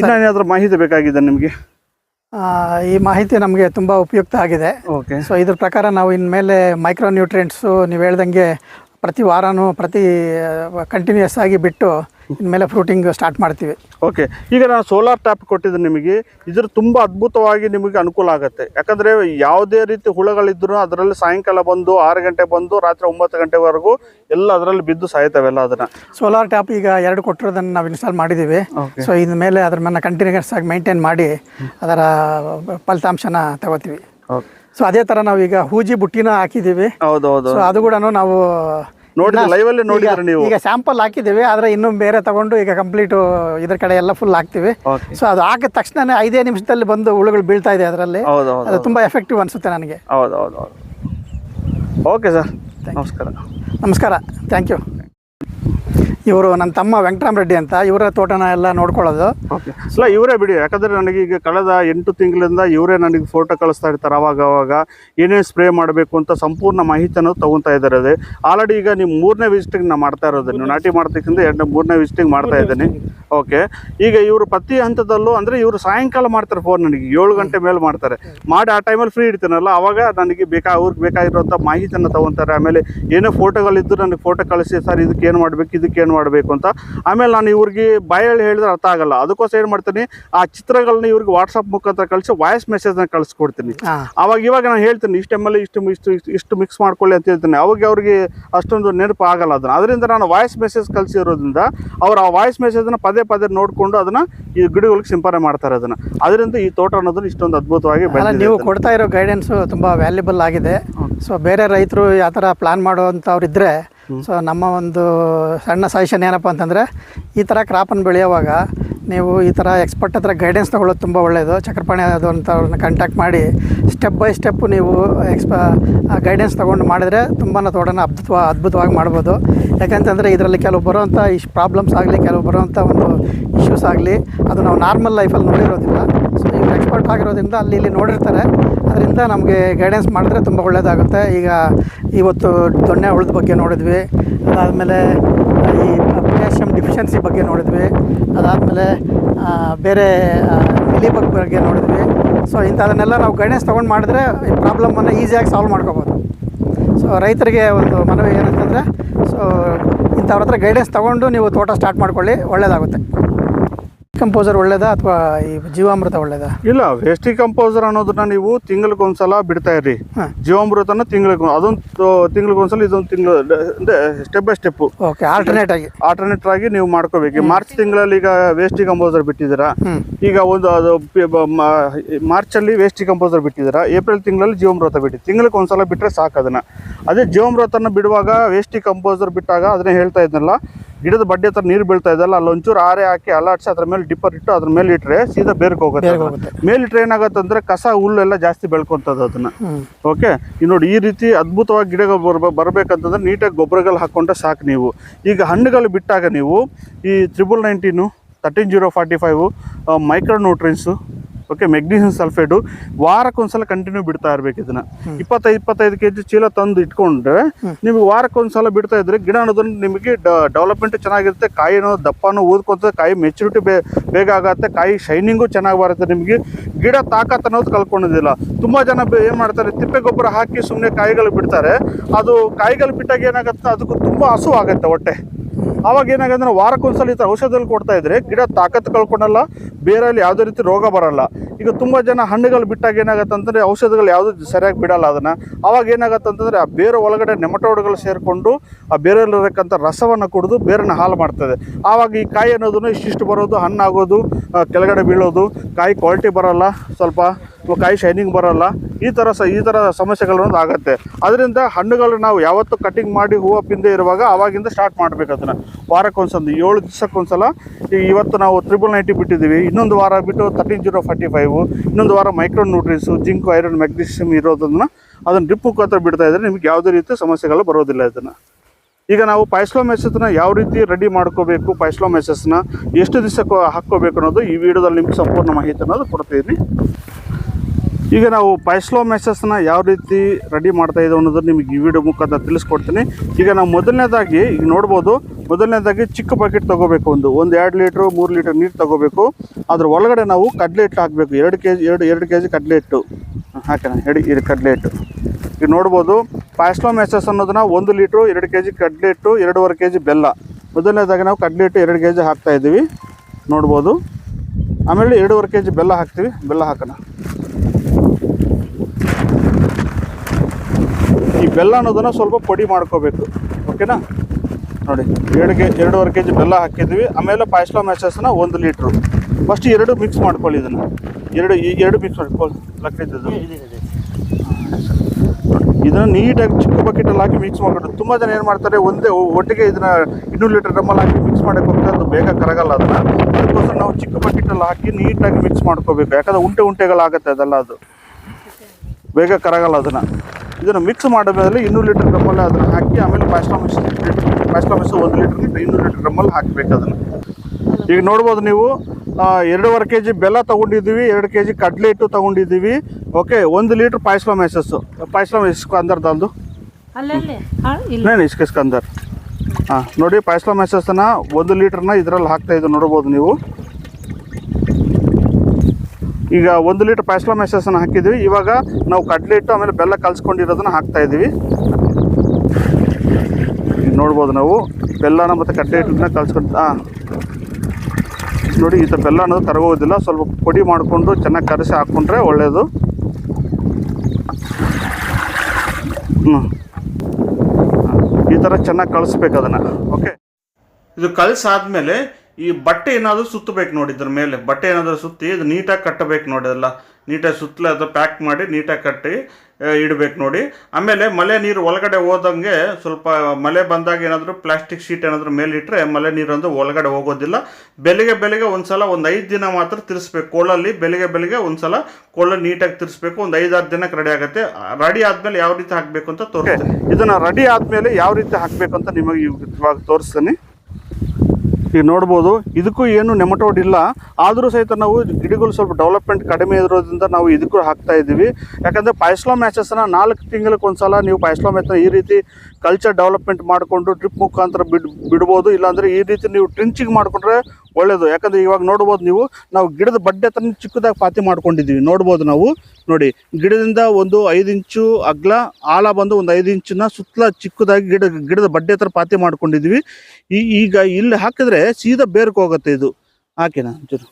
ಇನ್ನೇನಾದ್ರೂ ಮಾಹಿತಿ ಬೇಕಾಗಿದೆ ನಿಮಗೆ? ಈ ಮಾಹಿತಿ ನಮಗೆ ತುಂಬ ಉಪಯುಕ್ತ ಆಗಿದೆ. ಓಕೆ ಸೊ ಇದ್ರ ಪ್ರಕಾರ ನಾವು ಇನ್ಮೇಲೆ ಮೈಕ್ರೋ ನ್ಯೂಟ್ರಿಯೆಂಟ್ಸು ನೀವು ಹೇಳ್ದಂಗೆ ಪ್ರತಿ ವಾರನೂ ಪ್ರತಿ ಕಂಟಿನ್ಯೂಸ್ ಆಗಿ ಬಿಟ್ಟು ಇನ್ಮೇಲೆ ಫ್ರೂಟಿಂಗ್ ಸ್ಟಾರ್ಟ್ ಮಾಡ್ತೀವಿ. ಓಕೆ ಈಗ ನಾನು ಸೋಲಾರ್ ಟ್ಯಾಪ್ ಕೊಟ್ಟಿದ್ದು ನಿಮಗೆ ಇದ್ರ ತುಂಬ ಅದ್ಭುತವಾಗಿ ನಿಮಗೆ ಅನುಕೂಲ ಆಗುತ್ತೆ. ಯಾಕಂದ್ರೆ ಯಾವುದೇ ರೀತಿ ಹುಳಗಳಿದ್ರು ಅದರಲ್ಲಿ ಸಾಯಂಕಾಲ ಬಂದು ಆರು ಗಂಟೆ ಬಂದು ರಾತ್ರಿ ಒಂಬತ್ತು ಗಂಟೆವರೆಗೂ ಎಲ್ಲ ಅದರಲ್ಲಿ ಬಿದ್ದು ಸಾಯ್ತವೆಲ್ಲ ಅದನ್ನ. ಸೋಲಾರ್ ಟ್ಯಾಪ್ ಈಗ ಎರಡು ಕೊಟ್ಟಿರೋದನ್ನು ನಾವು ಇನ್ಸ್ಟಾಲ್ ಮಾಡಿದ್ದೀವಿ. ಸೊ ಇದ್ರ ಮೇಲೆ ಅದ್ರ ಮೇಲೆ ಕಂಟಿನ್ಯೂಸ್ ಆಗಿ ಮೇಂಟೈನ್ ಮಾಡಿ ಅದರ ಫಲಿತಾಂಶನ ತಗೋತೀವಿ. ಓಕೆ. ಸೊ ಅದೇ ತರ ನಾವು ಈಗ ಹೂಜಿ ಬುಟ್ಟಿನ ಹಾಕಿದೀವಿ ಹೌದು ಹೌದು ಸೊ ಅದು ಕೂಡ ನಾವು ನೋಡಿ ಲೈವ್ ಅಲ್ಲಿ ನೋಡಿದ್ರೆ ನೀವು. ಈಗ ಸ್ಯಾಂಪಲ್ ಹಾಕಿದ್ದೀವಿ ಆದ್ರೆ ಇನ್ನೂ ಬೇರೆ ತಗೊಂಡು ಈಗ ಕಂಪ್ಲೀಟ್ ಇದ್ರ ಕಡೆ ಎಲ್ಲ ಫುಲ್ ಹಾಕ್ತಿವಿ. ಸೊ ಅದು ಹಾಕಿದ ತಕ್ಷಣ ಐದೇ ನಿಮಿಷದಲ್ಲಿ ಬಂದು ಹುಳುಗಳು ಬೀಳ್ತಾ ಇದೆ ಅದರಲ್ಲಿ. ಅದು ತುಂಬಾ ಎಫೆಕ್ಟಿವ್ ಅನ್ಸುತ್ತೆ ನನಗೆ. ಹೌದೌದು ಹೌದು ಹೌದು. ಓಕೆ ಸರ್ ನಮಸ್ಕಾರ. ನಮಸ್ಕಾರ. ಥ್ಯಾಂಕ್ ಯು ಇವರು ನನ್ನ ತಮ್ಮ ವೆಂಕಟರಾಮ್ ರೆಡ್ಡಿ ಅಂತ, ಇವರ ತೋಟನ ಎಲ್ಲ ನೋಡ್ಕೊಳ್ಳೋದು. ಓಕೆ ಅಲ್ಲ ಇವರೇ ಬಿಡಿ, ಯಾಕಂದ್ರೆ ನನಗೆ ಈಗ ಕಳೆದ ಎಂಟು ತಿಂಗಳಿಂದ ಇವರೇ ನನಗೆ ಫೋಟೋ ಕಳಿಸ್ತಾ ಇರ್ತಾರೆ ಅವಾಗ ಅವಾಗ. ಏನೇನು ಸ್ಪ್ರೇ ಮಾಡಬೇಕು ಅಂತ ಸಂಪೂರ್ಣ ಮಾಹಿತಿಯನ್ನು ತಗೊತಾ ಇದ್ದಾರೆ ಅದೇ. ಆಲ್ರೆಡಿ ಈಗ ನಿಮ್ಮ ಮೂರನೇ ವಿಸಿಟಿಂಗ್ ನಾನು ಮಾಡ್ತಾ ಇರೋದು. ನೀವು ನಾಟಿ ಮಾಡ್ತಕ್ಕಿಂತ ಎರಡನೇ, ಮೂರನೇ ವಿಸಿಟಿಂಗ್ ಮಾಡ್ತಾ ಇದ್ದೀನಿ. ಓಕೆ ಈಗ ಇವರು ಪ್ರತಿ ಹಂತದಲ್ಲೂ, ಅಂದರೆ ಇವರು ಸಾಯಂಕಾಲ ಮಾಡ್ತಾರೆ ಫೋನ್ ನನಗೆ, ಏಳು ಗಂಟೆ ಮೇಲೆ ಮಾಡ್ತಾರೆ. ಮಾಡಿ ಆ ಟೈಮಲ್ಲಿ ಫ್ರೀ ಇಡ್ತೀನಲ್ಲ, ಅವಾಗ ನನಗೆ ಬೇಕಾ, ಅವ್ರಿಗೆ ಬೇಕಾಗಿರೋಂಥ ಮಾಹಿತಿಯನ್ನು ತೊಗೊತಾರೆ. ಆಮೇಲೆ ಏನೋ ಫೋಟೋಗಳಿದ್ದು ನನಗೆ ಫೋಟೋ ಕಳಿಸಿ, ಸರ್, ಇದಕ್ಕೆ ಏನು ಮಾಡಬೇಕು? ಇದಕ್ಕೆ ಏನು ಮಾಡಬೇಕು ಅಂತ. ಆಮೇಲೆ ನಾನು ಇವ್ರಿಗೆ ಬಾಯಲ್ಲಿ ಹೇಳಿದ್ರೆ ಅರ್ಥ ಆಗಲ್ಲ. ಅದಕ್ಕೋಸ್ಕರ ಏನು ಮಾಡ್ತೀನಿ ಆ ಚಿತ್ರಗಳನ್ನ ಇವ್ರಿಗೆ ವಾಟ್ಸಪ್ ಮುಖಾಂತರ ಕಳಿಸಿ ವಾಯ್ಸ್ ಮೆಸೇಜ್ನ ಕಳಿಸ್ಕೊಡ್ತೀನಿ. ಅವಾಗ ಇವಾಗ ನಾನು ಹೇಳ್ತೀನಿ ಇಷ್ಟು ಎಂ ಎಲ್ ಇಷ್ಟು ಇಷ್ಟು ಇಷ್ಟು ಇಷ್ಟು ಮಿಕ್ಸ್ ಮಾಡ್ಕೊಳ್ಳಿ ಅಂತ ಹೇಳ್ತೀನಿ. ಅವಾಗ ಅವ್ರಿಗೆ ಅಷ್ಟೊಂದು ನೆನಪು ಆಗಲ್ಲ ಅದನ್ನು. ಅದರಿಂದ ನಾನು ವಾಯ್ಸ್ ಮೆಸೇಜ್ ಕಳಿಸಿರೋದ್ರಿಂದ ಅವ್ರು ಆ ವಾಯ್ಸ್ ಮೆಸೇಜ್ನ ಪದೇ ಪದೇ ನೋಡಿಕೊಂಡು ಅದನ್ನು ಈ ಗಿಡಗಳಿಗೆ ಸಿಂಪರಣೆ ಮಾಡ್ತಾರೆ ಅದನ್ನು. ಅದರಿಂದ ಈ ತೋಟ ಅನ್ನೋದನ್ನ ಇಷ್ಟೊಂದು ಅದ್ಭುತವಾಗಿ ನೀವು ಕೊಡ್ತಾ ಇರೋ ಗೈಡೆನ್ಸು ತುಂಬ ವ್ಯಾಲ್ಯೂಬಲ್ ಆಗಿದೆ. ಸೊ ಬೇರೆ ರೈತರು ಯಾವ ಥರ ಪ್ಲ್ಯಾನ್ ಮಾಡುವಂಥವ್ರು ಇದ್ದರೆ ಸೊ ನಮ್ಮ ಒಂದು ಸಣ್ಣ ಸಜೆಷನ್ ಏನಪ್ಪ ಅಂತಂದರೆ, ಈ ಥರ ಕ್ರಾಪನ್ನು ಬೆಳೆಯುವಾಗ ನೀವು ಈ ಥರ ಎಕ್ಸ್ಪರ್ಟ್ ಹತ್ರ ಗೈಡೆನ್ಸ್ ತೊಗೊಳ್ಳೋದು ತುಂಬ ಒಳ್ಳೆಯದು ಚಕ್ರಪಾಣಿ ಅದು ಕಾಂಟ್ಯಾಕ್ಟ್ ಮಾಡಿ ಸ್ಟೆಪ್ ಬೈ ಸ್ಟೆಪ್ ನೀವು ಎಕ್ಸ್ಪ ಗೈಡೆನ್ಸ್ ತೊಗೊಂಡು ಮಾಡಿದರೆ ತುಂಬಾ ತೋಟನ ಅದ್ಭುತ ಅದ್ಭುತವಾಗಿ ಮಾಡ್ಬೋದು. ಯಾಕಂತಂದರೆ ಇದರಲ್ಲಿ ಕೆಲವು ಬರುವಂಥ ಇಶ್ ಪ್ರಾಬ್ಲಮ್ಸ್ ಆಗಲಿ, ಕೆಲವು ಬರುವಂಥ ಒಂದು ಇಶ್ಯೂಸ್ ಆಗಲಿ, ಅದು ನಾವು ನಾರ್ಮಲ್ ಲೈಫಲ್ಲಿ ನೋಡಿರೋದಿಲ್ಲ. ಸೊ ಎಕ್ಸ್ಪರ್ಟ್ ಆಗಿರೋದ್ರಿಂದ ಅಲ್ಲಿ ಇಲ್ಲಿ ನೋಡಿರ್ತಾರೆ. ಅದರಿಂದ ನಮಗೆ ಗೈಡೆನ್ಸ್ ಮಾಡಿದ್ರೆ ತುಂಬ ಒಳ್ಳೆಯದಾಗುತ್ತೆ ಈಗ ಇವತ್ತು ದೊಣ್ಣೆ ಹುಳದ ಬಗ್ಗೆ ನೋಡಿದ್ವಿ. ಅದಾದಮೇಲೆ ಈ ಪೊಟ್ಯಾಷಿಯಮ್ ಡಿಫಿಷಿಯನ್ಸಿ ಬಗ್ಗೆ ನೋಡಿದ್ವಿ. ಅದಾದಮೇಲೆ ಬೇರೆ ಇಲಿ ಬಗ್ ಬಗ್ಗೆ ನೋಡಿದ್ವಿ. ಸೊ ಇಂಥದನ್ನೆಲ್ಲ ನಾವು ಗೈಡೆನ್ಸ್ ತೊಗೊಂಡು ಮಾಡಿದ್ರೆ ಈ ಪ್ರಾಬ್ಲಮನ್ನು ಈಸಿಯಾಗಿ ಸಾಲ್ವ್ ಮಾಡ್ಕೋಬೋದು. ಸೊ ರೈತರಿಗೆ ಒಂದು ಮನವಿ ಏನಂತಂದರೆ ಸೊ ಇಂಥವ್ರ ಹತ್ರ ಗೈಡೆನ್ಸ್ ತೊಗೊಂಡು ನೀವು ತೋಟ ಸ್ಟಾರ್ಟ್ ಮಾಡ್ಕೊಳ್ಳಿ. ಒಳ್ಳೆಯದಾಗುತ್ತೆ ಕಂಪೋಸರ್ ಒಳ್ಳೇದಾ ಅಥವಾ ಈ ಜೀವಾಮೃತ ಒಳ್ಳೇದಾ? ಇಲ್ಲ ವೇಸ್ಟಿ ಕಂಪೋಸರ್ ಅನ್ನೋದನ್ನ ನೀವು ತಿಂಗಳಿಗೊಂದ್ಸಲ ಬಿಡ್ತಾ ಇರಿ ಹಾಂ. ಜೀವಾಮೃತನ ತಿಂಗಳಿಗೆ ಅದೊಂದು ತಿಂಗಳಿಗೊಂದ್ಸಲ ಇದೊಂದು ತಿಂಗಳು ಅಂದರೆ step by step okay alternate ಆಗಿ. ಆಲ್ಟರ್ನೇಟ್ ಆಗಿ ನೀವು ಮಾಡ್ಕೋಬೇಕು. ಈ ಮಾರ್ಚ್ ತಿಂಗಳಲ್ಲಿ ಈಗ ವೇಸ್ಟಿ ಕಂಪೋಸರ್ ಬಿಟ್ಟಿದ್ದೀರಾ? ಈಗ ಒಂದು ಅದು ಪಿ- ಬ- ಮ- ಮಾರ್ಚಲ್ಲಿ ವೇಸ್ಟಿ ಕಂಪೋಸರ್ ಬಿಟ್ಟಿದ್ದೀರಾ? ಏಪ್ರಿಲ್ ತಿಂಗಳಲ್ಲಿ ಜೀವಾಮೃತ ಬಿಟ್ಟು ತಿಂಗಳಿಗೆ ಒಂದ್ಸಲ ಬಿಟ್ಟರೆ ಸಾಕು ಅದನ್ನ. ಅದೇ ಜೀವಾಮೃತನ ಬಿಡುವಾಗ ವೇಸ್ಟಿ ಕಂಪೋಸರ್ ಬಿಟ್ಟಾಗ ಅದನ್ನ ಹೇಳ್ತಾ ಇದ್ನಲ್ಲ ಗಿಡದ ಬಡ್ಡೆ ಹತ್ರ ನೀರು ಬೀಳ್ತಾ ಇದೆಲ್ಲ ಅಲ್ಲಿ ಒಂಚೂರು ಆರೆ ಹಾಕಿ ಅಲ್ಲಾಡ್ಸಿ ಅದ್ರ ಮೇಲೆ ಡಿಪ್ಪರ್ ಇಟ್ಟು ಅದ್ರ ಮೇಲೆ ಇಟ್ಟರೆ ಸೀದಾ ಬೇರೆ ಹೋಗುತ್ತೆ ಮೇಲೆ ಅದು. ಹೋಗುತ್ತೆ. ಮೇಲಿಟ್ರೆ ಏನಾಗುತ್ತೆ ಅಂದ್ರೆ ಕಸ ಹುಲ್ಲೆಲ್ಲ ಜಾಸ್ತಿ ಬೆಳ್ಕೊಂತದ ಅದನ್ನ ಓಕೆ ಈ ನೋಡಿ ಈ ರೀತಿ ಅದ್ಭುತವಾಗಿ ಗಿಡಗಳು ಬರ್ಬ ಬರ್ಬೇಕಂತಂದ್ರೆ ನೀಟಾಗಿ ಗೊಬ್ಬರಗಳು ಹಾಕ್ಕೊಂಡ್ರೆ ಸಾಕು ನೀವು ಈಗ ಹಣ್ಣುಗಳು ಬಿಟ್ಟಾಗ ನೀವು ಈ triple nineteen thirteen zero forty five micro nutrients okay magnesium sulphate ವಾರಕ್ಕೊಂದ್ಸಲ continue ಬಿಡ್ತಾ ಇರಬೇಕು ಇದನ್ನ. ಇಪ್ಪತ್ತೈದು ಇಪ್ಪತ್ತೈದು ಕೆ ಜಿ ಚೀಲ ತಂದು ಇಟ್ಕೊಂಡ್ರೆ ನಿಮಗೆ ವಾರಕ್ಕೊಂದ್ಸಲ ಬಿಡ್ತಾ ಇದ್ರೆ ಗಿಡ ಅನ್ನೋದನ್ನ ನಿಮಗೆ ಡೆವಲಪ್ಮೆಂಟ್ ಚೆನ್ನಾಗಿರುತ್ತೆ. ಕಾಯಿ ದಪ್ಪನೋ ದಪ್ಪನೂ ಊದ್ಕೊಂತ ಕಾಯಿ ಮೆಚುರಿಟಿ ಬೇ ಬೇಗ ಆಗುತ್ತೆ ಕಾಯಿ ಶೈನಿಂಗು ಚೆನ್ನಾಗಿ ಬರುತ್ತೆ ನಿಮಗೆ. ಗಿಡ ತಾಕತ್ ಅನ್ನೋದು ಕಲ್ಕೊಂಡಿದ್ದಿಲ್ಲ ತುಂಬ ಜನ ಏನು ಏನ್ ಮಾಡ್ತಾರೆ ತಿಪ್ಪೆ ಗೊಬ್ಬರ ಹಾಕಿ ಸುಮ್ಮನೆ ಕಾಯಿಗಳು ಬಿಡ್ತಾರೆ. ಅದು ಕಾಯಿಗಳು ಬಿಟ್ಟಾಗ ಏನಾಗುತ್ತೆ ಅದಕ್ಕೂ ತುಂಬ ಹಸು ಆಗುತ್ತೆ ಹೊಟ್ಟೆ. ಅವಾಗ ಏನಾಗುತ್ತೆ ವಾರಕ್ಕೊಂದ್ಸಲ ಈ ಥರ ಔಷಧದಲ್ಲಿ ಕೊಡ್ತಾ ಇದ್ರೆ ಗಿಡ ತಾಕತ್ತು ಕಳ್ಕೊಳಲ್ಲ ಬೇರೆಯಲ್ಲಿ ಯಾವುದೇ ರೀತಿ ರೋಗ ಬರಲ್ಲ. ಈಗ ತುಂಬ ಜನ ಹಣ್ಣುಗಳು ಬಿಟ್ಟಾಗ ಏನಾಗುತ್ತೆ ಅಂತಂದರೆ ಔಷಧಿಗಳು ಯಾವುದು ಸರಿಯಾಗಿ ಬಿಡಲ್ಲ ಅದನ್ನು. ಅವಾಗ ಏನಾಗುತ್ತೆ ಅಂತಂದರೆ ಆ ಬೇರೆ ಒಳಗಡೆ ನೆಮಟೋಡ್ಗಳು ಸೇರಿಕೊಂಡು ಆ ಬೇರೆಯಲ್ಲಿರತಕ್ಕಂಥ ರಸವನ್ನು ಕುಡಿದು ಬೇರನ್ನ ಹಾಳು ಮಾಡ್ತದೆ. ಆವಾಗ ಈ ಕಾಯಿ ಅನ್ನೋದನ್ನು ಇಷ್ಟಿಷ್ಟು ಬರೋದು, ಹಣ್ಣಾಗೋದು ಕೆಳಗಡೆ ಬೀಳೋದು, ಕಾಯಿ ಕ್ವಾಲಿಟಿ ಬರಲ್ಲ, ಸ್ವಲ್ಪ ಕಾಯಿ ಶೈನಿಂಗ್ ಬರಲ್ಲ, ಈ ಥರ ಸ, ಈ ಥರ ಸಮಸ್ಯೆಗಳು ಅನ್ನೋದು ಆಗುತ್ತೆ. ಅದರಿಂದ ಹಣ್ಣುಗಳು ನಾವು ಯಾವತ್ತು ಕಟಿಂಗ್ ಮಾಡಿ ಹೂವು ಪಿಂದೆ ಇರುವಾಗ ಆವಾಗಿಂದ ಸ್ಟಾರ್ಟ್ ಮಾಡಬೇಕು ಅದನ್ನು. ವಾರಕ್ಕೊಂದ್ಸಲ ಏಳು ದಿವಸಕ್ಕೊಂದ್ಸಲ ಇವತ್ತು ನಾವು ತ್ರಿಬಲ್ ನೈಂಟಿ ಬಿಟ್ಟಿದ್ದೀವಿ. ಇನ್ನೊಂದು ವಾರ ಬಿಟ್ಟು ತರ್ಟೀನ್ ಜೀರೋ ಫಾರ್ಟಿ ಫೈವು ಇನ್ನೊಂದು ವಾರ micro nutrients zinc iron magnesium ಇರೋದನ್ನು ಅದನ್ನು ಡ್ರಿಪ್ ಮುಖಾಂತರ ಬಿಡ್ತಾ ಇದ್ದರೆ ನಿಮಗೆ ಯಾವುದೇ ರೀತಿ ಸಮಸ್ಯೆಗಳು ಬರೋದಿಲ್ಲ ಇದನ್ನು. ಈಗ ನಾವು ಪೈಸ್ಲೋ ಮೆಸಸ್ನ ಯಾವ ರೀತಿ ರೆಡಿ ಮಾಡ್ಕೋಬೇಕು ಪೈಸ್ಲೋ ಮೆಸಸ್ನ ಎಷ್ಟು ದಿವಸಕ್ಕೆ ಹಾಕ್ಕೋಬೇಕು ಅನ್ನೋದು ಈ ವಿಡಿಯೋದಲ್ಲಿ ನಿಮ್ಗೆ ಸಂಪೂರ್ಣ ಮಾಹಿತಿ ಅನ್ನೋದು ಕೊಡ್ತೀನಿ ಈಗ ನಾವು ಪೈಸ್ಲೋ ಮೆಸಸ್ನ ಯಾವ ರೀತಿ ರೆಡಿ ಮಾಡ್ತಾ ಇದ್ದೀವಿ ಅನ್ನೋದು ನಿಮಗೆ ಈ ವಿಡಿಯೋ ಮುಖಾಂತರ ತಿಳಿಸ್ಕೊಡ್ತೀನಿ. ಈಗ ನಾವು ಮೊದಲನೇದಾಗಿ ಈಗ ನೋಡ್ಬೋದು, ಮೊದಲನೇದಾಗಿ ಚಿಕ್ಕ ಬಕೆಟ್ ತೊಗೋಬೇಕು ಒಂದು. ಒಂದು ಎರಡು ಲೀಟ್ರು ಮೂರು ಲೀಟ್ರ್ ನೀರು ತೊಗೋಬೇಕು. ಅದ್ರ ಒಳಗಡೆ ನಾವು ಕಡಲೆ ಹಿಟ್ಟು ಹಾಕಬೇಕು. ಎರಡು ಕೆ ಜಿ ಎರಡು ಎರಡು ಕೆ ಜಿ ಕಡಲೆ ಹಿಟ್ಟು. ಹಾಕೋಣ. ಹೇಳಿ ಇದು ಕಡಲೆ ಹಿಟ್ಟು. ಈಗ ನೋಡ್ಬೋದು ಪಾಯ್ಸ್ಲೋ ಮೆಸಸ್ ಅನ್ನೋದನ್ನ ಒಂದು ಲೀಟ್ರು ಎರಡು ಕೆ ಜಿ ಕಡಲೆ ಹಿಟ್ಟು, ಎರಡೂವರೆ ಕೆ ಜಿ ಬೆಲ್ಲ. ಮೊದಲನೇದಾಗಿ ನಾವು ಕಡಲೆ ಹಿಟ್ಟು ಎರಡು ಕೆ ಜಿ ಹಾಕ್ತಾ ಇದ್ದೀವಿ. ನೋಡ್ಬೋದು. ಆಮೇಲೆ ಎರಡೂವರೆ ಕೆ ಜಿ ಬೆಲ್ಲ ಹಾಕ್ತೀವಿ. ಬೆಲ್ಲ ಹಾಕೋಣ. ಬೆಲ್ಲ ಅನ್ನೋದನ್ನು ಸ್ವಲ್ಪ ಪುಡಿ ಮಾಡ್ಕೋಬೇಕು. ಓಕೆನಾ ನೋಡಿ ಎರಡು ಕೆ ಎರಡೂವರೆ ಕೆ ಜಿ ಬೆಲ್ಲ ಹಾಕಿದ್ವಿ. ಆಮೇಲೆ ಪಾಯ್ಸ್ಲೋ ಮ್ಯಾಚಸ್ನ ಒಂದು ಲೀಟ್ರು. ಫಸ್ಟ್ ಎರಡು ಮಿಕ್ಸ್ ಮಾಡ್ಕೊಳ್ಳಿ ಇದನ್ನು. ಎರಡು ಈ ಎರಡು ಮಿಕ್ಸ್ ಮಾಡ್ಕೊಳ್ಳಿ ಇದನ್ನು ಇದನ್ನ ನೀಟಾಗಿ ಚಿಕ್ಕ ಬಕೆಟಲ್ಲಿ ಹಾಕಿ ಮಿಕ್ಸ್ ಮಾಡ್ಕೊಂಡು. ತುಂಬ ಜನ ಏನು ಮಾಡ್ತಾರೆ ಒಂದೇ ಒಟ್ಟಿಗೆ ಇದನ್ನು ಇನ್ನೂರು ಲೀಟರ್ ಡ್ರಮ್ಮಲ್ಲಿ ಹಾಕಿ ಮಿಕ್ಸ್ ಮಾಡಕ್ಕೆ ಹೋಗ್ತಾ ಅದು ಬೇಗ ಕರಗಲ್ಲ ಅದನ್ನು. ಅದಕ್ಕೋಸ್ಕರ ನಾವು ಚಿಕ್ಕ ಬಕೆಟಲ್ಲಿ ಹಾಕಿ ನೀಟಾಗಿ ಮಿಕ್ಸ್ ಮಾಡ್ಕೋಬೇಕು. ಯಾಕಂದರೆ ಉಂಟೆ ಉಂಟೆಗಳಾಗುತ್ತೆ ಅದೆಲ್ಲ ಅದು. ಬೇಗ ಕರಗಲ್ಲ ಅದನ್ನು. ಇದನ್ನು ಮಿಕ್ಸ್ ಮಾಡಿದ್ಮೇಲೆ ಇನ್ನೂರು ಲೀಟರ್ ಡ್ರಮ್ಮಲ್ಲಿ ಅದನ್ನು ಹಾಕಿ ಆಮೇಲೆ ಪಾಸ್ಟಾಮಿಕ್ಸ್ ಮಿಕ್ಸ್ ಒಂದು ಲೀಟರ್ ಇನ್ನೂರು ಲೀಟರ್ ಡ್ರಮ್ಮಲ್ಲಿ ಹಾಕಬೇಕು ಅದನ್ನು. ಈಗ ನೋಡ್ಬೋದು ನೀವು ಎರಡೂವರೆ ಕೆ ಜಿ ಬೆಲ್ಲ ತೊಗೊಂಡಿದ್ದೀವಿ ಎರಡು ಕೆ ಜಿ ಕಡಲೆ ಹಿಟ್ಟು ತೊಗೊಂಡಿದ್ದೀವಿ ಓಕೆ ಒಂದು ಲೀಟ್ರ್ ಪಾಯಸ್ಲ ಮೆಸಸ್ಸು ಪಾಯಸ್ಲ ಇಸ್ಕೊ ಅಂದರ್ ದಾಲ್ದು ಅಲ್ಲಲ್ಲಿ ಹಾ, ನೋಡಿ ಪಾಯಸ್ಲ ಮೆಸಸ್ಸನ್ನ ಒಂದು ಲೀಟ್ರನ್ನ ಇದರಲ್ಲಿ ಹಾಕ್ತಾ ಇದ್ದು ನೋಡ್ಬೋದು ನೀವು. ಈಗ ಒಂದು ಲೀಟ್ರ್ ಪಾಯಸ್ಲ ಮೆಸಸನ್ನು ಹಾಕಿದ್ವಿ ಇವಾಗ ನಾವು ಕಡಲೆ ಹಿಟ್ಟು, ಆಮೇಲೆ ಬೆಲ್ಲ ಕಲಿಸ್ಕೊಂಡಿರೋದನ್ನು ಹಾಕ್ತಾ ಇದ್ದೀವಿ ನೋಡ್ಬೋದು ನಾವು, ಬೆಲ್ಲನ ಮತ್ತು ಕಡಲೆ ಹಿಟ್ಟನ್ನ ಕಲ್ಸ್ಕೊಂಡು ಹಾಂ ನೋಡಿ, ಈ ಥರ ಬೆಲ್ಲ ಅನ್ನೋದು ಕರಗೋದಿಲ್ಲ. ಸ್ವಲ್ಪ ಪುಡಿ ಮಾಡಿಕೊಂಡು ಚೆನ್ನಾಗಿ ಕರೆಸಿ ಹಾಕ್ಕೊಂಡ್ರೆ ಒಳ್ಳೆಯದು ಹ್ಞೂ ಈ ಥರ ಚೆನ್ನಾಗಿ ಕಳಿಸ್ಬೇಕು ಅದನ್ನು. ಓಕೆ ಇದು ಕಳ್ಸಾದ್ಮೇಲೆ ಈ ಬಟ್ಟೆ ಏನಾದರೂ ಸುತ್ತಬೇಕು ನೋಡಿ ಇದ್ರ ಮೇಲೆ. ಬಟ್ಟೆ ಏನಾದರೂ ಸುತ್ತಿ ಇದು ನೀಟಾಗಿ ಕಟ್ಟಬೇಕು ನೋಡಿ ಅದೆಲ್ಲ. ನೀಟಾಗಿ ಸುತ್ತಲೇ ಅದು ಪ್ಯಾಕ್ ಮಾಡಿ ನೀಟಾಗಿ ಕಟ್ಟಿ ಇಡಬೇಕು ನೋಡಿ. ಆಮೇಲೆ ಮಳೆ ನೀರು ಒಳಗಡೆ ಹೋದಂಗೆ ಸ್ವಲ್ಪ ಮಳೆ ಬಂದಾಗ ಏನಾದರೂ ಪ್ಲಾಸ್ಟಿಕ್ ಶೀಟ್ ಏನಾದರೂ ಮೇಲೆ ಇಟ್ಟರೆ ಮಳೆ ನೀರು ಅಂದರೆ ಒಳಗಡೆ ಹೋಗೋದಿಲ್ಲ. ಬೆಳಿಗ್ಗೆ ಬೆಳಿಗ್ಗೆ ಒಂದ್ಸಲ ಒಂದು ಐದು ದಿನ ಮಾತ್ರ ತಿರ್ಸ್ಬೇಕು. ಕೋಳಲ್ಲಿ ಬೆಳಿಗ್ಗೆ ಬೆಳಿಗ್ಗೆ ಒಂದ್ಸಲ ಕೋಳ ನೀಟಾಗಿ ತಿರ್ಸ್ಬೇಕು. ಒಂದು ಐದಾರು ದಿನಕ್ಕೆ ರೆಡಿ ಆಗುತ್ತೆ. ರೆಡಿ ಆದಮೇಲೆ ಯಾವ ರೀತಿ ಹಾಕಬೇಕು ಅಂತ ತೋರಿಸ್ತೇನೆ. ಇದನ್ನು ರೆಡಿ ಆದ್ಮೇಲೆ ಯಾವ ರೀತಿ ಹಾಕಬೇಕು ಅಂತ ನಿಮಗೆ ಇವಾಗ ತೋರಿಸ್ತೀನಿ. ಈಗ ನೋಡ್ಬೋದು, ಇದಕ್ಕೂ ಏನು ನೆಮಟೋಡ್ ಇಲ್ಲ. ಆದರೂ ಸಹಿತ ನಾವು ಗಿಡಗಳು ಸ್ವಲ್ಪ ಡೆವಲಪ್ಮೆಂಟ್ ಕಡಿಮೆ ಇರೋದ್ರಿಂದ ನಾವು ಇದಕ್ಕೂ ಹಾಕ್ತಾ ಇದ್ದೀವಿ ಯಾಕಂದರೆ ಪಾಯಸ್ಲೋ ಮ್ಯಾಚಸ್ನ ನಾಲ್ಕು ತಿಂಗಳಿಗೆ ಒಂದ್ಸಲ ನೀವು ಪಾಯಸ್ಲೋ ಮ್ಯಾಚ್ನ ಈ ರೀತಿ ಕಲ್ಚರ್ ಡೆವಲಪ್ಮೆಂಟ್ ಮಾಡಿಕೊಂಡು ಟ್ರಿಪ್ ಮುಖಾಂತರ ಬಿಡ್, ಬಿಡ್ಬೋದು. ಇಲ್ಲಾಂದರೆ ಈ ರೀತಿ ನೀವು ಟ್ರಿಂಚಿಂಗ್ ಮಾಡಿಕೊಂಡ್ರೆ ಒಳ್ಳೆಯದು ಯಾಕಂದರೆ ಇವಾಗ ನೋಡ್ಬೋದು ನೀವು, ನಾವು ಗಿಡದ ಬಡ್ಡೆ ಹತ್ರ ಚಿಕ್ಕದಾಗಿ ಪಾತಿ ಮಾಡ್ಕೊಂಡಿದ್ದೀವಿ. ನೋಡ್ಬೋದು ನಾವು. ನೋಡಿ, ಗಿಡದಿಂದ ಒಂದು ಐದು ಇಂಚು ಅಗ್ಲ ಆಳ ಬಂದು ಒಂದು ಐದು ಇಂಚಿನ ಸುತ್ತಲ ಚಿಕ್ಕದಾಗಿ ಗಿಡ, ಗಿಡದ ಬಡ್ಡೆ ಹತ್ರ ಪಾತಿ ಮಾಡ್ಕೊಂಡಿದ್ದೀವಿ. ಈ, ಈಗ ಇಲ್ಲಿ ಹಾಕಿದ್ರೆ ಸೀದಾ ಬೇರ್ಗೆ ಹೋಗುತ್ತೆ ಇದು. ಹಾಕಿನ ಒಂಚೂರು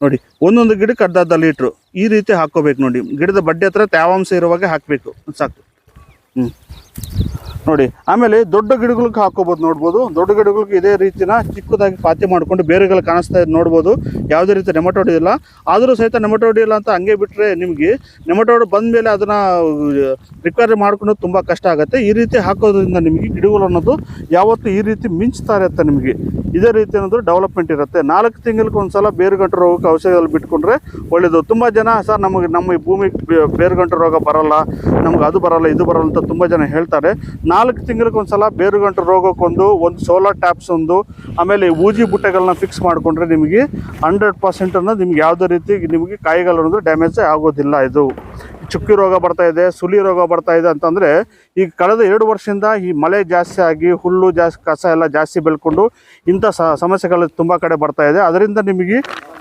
ನೋಡಿ, ಒಂದೊಂದು ಗಿಡಕ್ಕೆ ಅರ್ಧ ಅರ್ಧ ಲೀಟ್ರು. ಈ ರೀತಿ ಹಾಕೋಬೇಕು ನೋಡಿ. ಗಿಡದ ಬಡ್ಡೆ ಹತ್ರ ತೇವಾಂಶ ಇರುವಾಗ ಹಾಕಬೇಕು. ಸಾಕು. ಹ್ಞೂ ನೋಡಿ, ಆಮೇಲೆ ದೊಡ್ಡ ಗಿಡಗಳಿಗೆ ಹಾಕೋಬೋದು ನೋಡ್ಬೋದು. ದೊಡ್ಡ ಗಿಡಗಳಿಗೆ ಇದೇ ರೀತಿನ ಚಿಕ್ಕದಾಗಿ ಪಾತಿ ಮಾಡಿಕೊಂಡು ಬೇರೆಗಳು ಕಾಣಿಸ್ತಾ ಇದೆ ನೋಡ್ಬೋದು. ಯಾವುದೇ ರೀತಿ ನೆಮಟೋಡ್ ಇಲ್ಲ. ಆದರೂ ಸಹಿತ ನೆಮಟೋಡ್ ಇಲ್ಲ ಅಂತ ಹಂಗೆ ಬಿಟ್ಟರೆ ನಿಮಗೆ ನೆಮಟೋಡ್ ಬಂದ ಮೇಲೆ ಅದನ್ನು ರಿಕ್ವೈರಿ ಮಾಡ್ಕೊಂಡು ತುಂಬ ಕಷ್ಟ ಆಗುತ್ತೆ. ಈ ರೀತಿ ಹಾಕೋದ್ರಿಂದ ನಿಮಗೆ ಗಿಡಗಳು ಅನ್ನೋದು ಯಾವತ್ತೂ ಈ ರೀತಿ ಮಿಂಚ್ತಾ ಇರುತ್ತೆ ನಿಮಗೆ. ಇದೇ ರೀತಿ ಅನ್ನೋದು ಡೆವಲಪ್ಮೆಂಟ್ ಇರುತ್ತೆ. ನಾಲ್ಕು ತಿಂಗಳಿಗೆ ಬೇರು ಬೇರುಗಂಟು ರೋಗಕ್ಕೆ ಔಷಧಿಗಳು ಬಿಟ್ಕೊಂಡ್ರೆ ಒಳ್ಳೆಯದು ತುಂಬ ಜನ ಸರ್ ನಮಗೆ ನಮ್ಮ ಈ ಭೂಮಿಗೆ ಬೇ- ಬೇರುಗಂಟು ರೋಗ ಬರಲ್ಲ. ನಮ್ಗೆ ಅದು ಬರಲ್ಲ, ಇದು ಬರಲ್ಲ ಅಂತ ತುಂಬ ಜನ ಹೇಳ್ತಾರೆ. ನಾಲ್ಕು ತಿಂಗಳಿಗೆ ಬೇರು ಬೇರುಗಂಟು ರೋಗಕ್ಕೊಂದು, ಒಂದು ಸೋಲಾರ್ ಟ್ಯಾಪ್ಸ್ ಒಂದು, ಆಮೇಲೆ ಊಜಿ ಬುಟ್ಟೆಗಳನ್ನ ಫಿಕ್ಸ್ ಮಾಡಿಕೊಂಡ್ರೆ ನಿಮಗೆ ಹಂಡ್ರೆಡ್ ಪರ್ಸೆಂಟ್ ಅನ್ನೋದು ನಿಮ್ಗೆ ಯಾವುದೇ ರೀತಿ ನಿಮಗೆ ಕಾಯಿಗಳು ಡ್ಯಾಮೇಜ್ ಆಗೋದಿಲ್ಲ ಇದು. ಚುಕ್ಕಿ ರೋಗ ಬರ್ತಾ ಇದೆ ಸುಳಿ ರೋಗ ಬರ್ತಾ ಇದೆ ಅಂತಂದರೆ ಈಗ ಕಳೆದ ಎರಡು ವರ್ಷದಿಂದ ಈ ಮಳೆ ಜಾಸ್ತಿ ಆಗಿ, ಹುಲ್ಲು ಜಾಸ್ತಿ, ಕಸ ಎಲ್ಲ ಜಾಸ್ತಿ ಬೆಳ್ಕೊಂಡು ಇಂಥ ಸಮಸ್ಯೆಗಳು ತುಂಬ ಕಡೆ ಬರ್ತಾ ಇದೆ. ಅದರಿಂದ ನಿಮಗೆ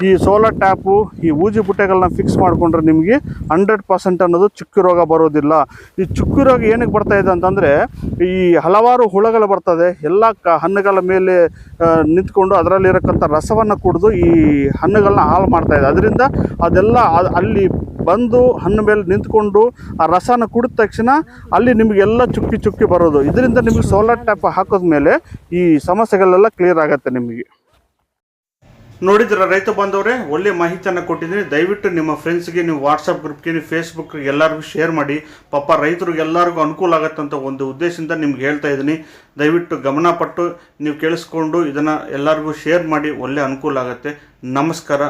ಈ ಸೋಲಾರ್ ಟ್ಯಾಪು, ಈ ಊಜಿ ಬುಟ್ಟೆಗಳನ್ನ ಫಿಕ್ಸ್ ಮಾಡಿಕೊಂಡ್ರೆ ನಿಮಗೆ ಹಂಡ್ರೆಡ್ ಪರ್ಸೆಂಟ್ ಅನ್ನೋದು ಚುಕ್ಕಿ ರೋಗ ಬರೋದಿಲ್ಲ. ಈ ಚುಕ್ಕಿ ರೋಗ ಏನಕ್ಕೆ ಬರ್ತಾ ಇದೆ ಅಂತಂದರೆ, ಈ ಹಲವಾರು ಹುಳಗಳು ಬರ್ತದೆ. ಎಲ್ಲ ಕ, ಹಣ್ಣುಗಳ ಮೇಲೆ ನಿಂತ್ಕೊಂಡು ಅದರಲ್ಲಿರಕ್ಕಂಥ ರಸವನ್ನು ಕುಡಿದು ಈ ಹಣ್ಣುಗಳನ್ನ ಹಾಳು ಮಾಡ್ತಾ ಇದೆ. ಅದರಿಂದ ಅದೆಲ್ಲ ಅಲ್ಲಿ ಬಂದು ಹಣ್ಣು ಮೇಲೆ ನಿಂತ್ಕೊಂಡು ಆ ರಸನ ಕುಡಿದ ತಕ್ಷಣ ಅಲ್ಲಿ ನಿಮಗೆಲ್ಲ ಚುಕ್ಕಿ ಚುಕ್ಕಿ ಬರೋದು. ಇದರಿಂದ ನಿಮಗೆ ಸೋಲಾರ್ ಟ್ಯಾಪ್ ಹಾಕೋದ್ಮೇಲೆ ಈ ಸಮಸ್ಯೆಗಳೆಲ್ಲ ಕ್ಲಿಯರ್ ಆಗುತ್ತೆ ನಿಮಗೆ. ನೋಡಿದ್ರ ರೈತ ಬಾಂಧವರೇ? ಒಳ್ಳೆ ಮಾಹಿತಿಯನ್ನು ಕೊಟ್ಟಿದ್ದೀನಿ. ದಯವಿಟ್ಟು ನಿಮ್ಮ ಫ್ರೆಂಡ್ಸ್ಗೆ ನೀವು ವಾಟ್ಸಪ್ ಗ್ರೂಪ್ಗೆ ನೀವು ಫೇಸ್ಬುಕ್ಗೆ ಎಲ್ಲರಿಗೂ ಶೇರ್ ಮಾಡಿ. ಪಾಪ ರೈತರಿಗೆ ಎಲ್ಲರಿಗೂ ಅನುಕೂಲ ಆಗತ್ತಂತ ಒಂದು ಉದ್ದೇಶದಿಂದ ನಿಮ್ಗೆ ಹೇಳ್ತಾ ಇದ್ದೀನಿ. ದಯವಿಟ್ಟು ಗಮನಪಟ್ಟು ನೀವು ಕೇಳಿಸ್ಕೊಂಡು ಇದನ್ನು ಎಲ್ಲರಿಗೂ ಶೇರ್ ಮಾಡಿ. ಒಳ್ಳೆ ಅನುಕೂಲ ಆಗುತ್ತೆ. ನಮಸ್ಕಾರ.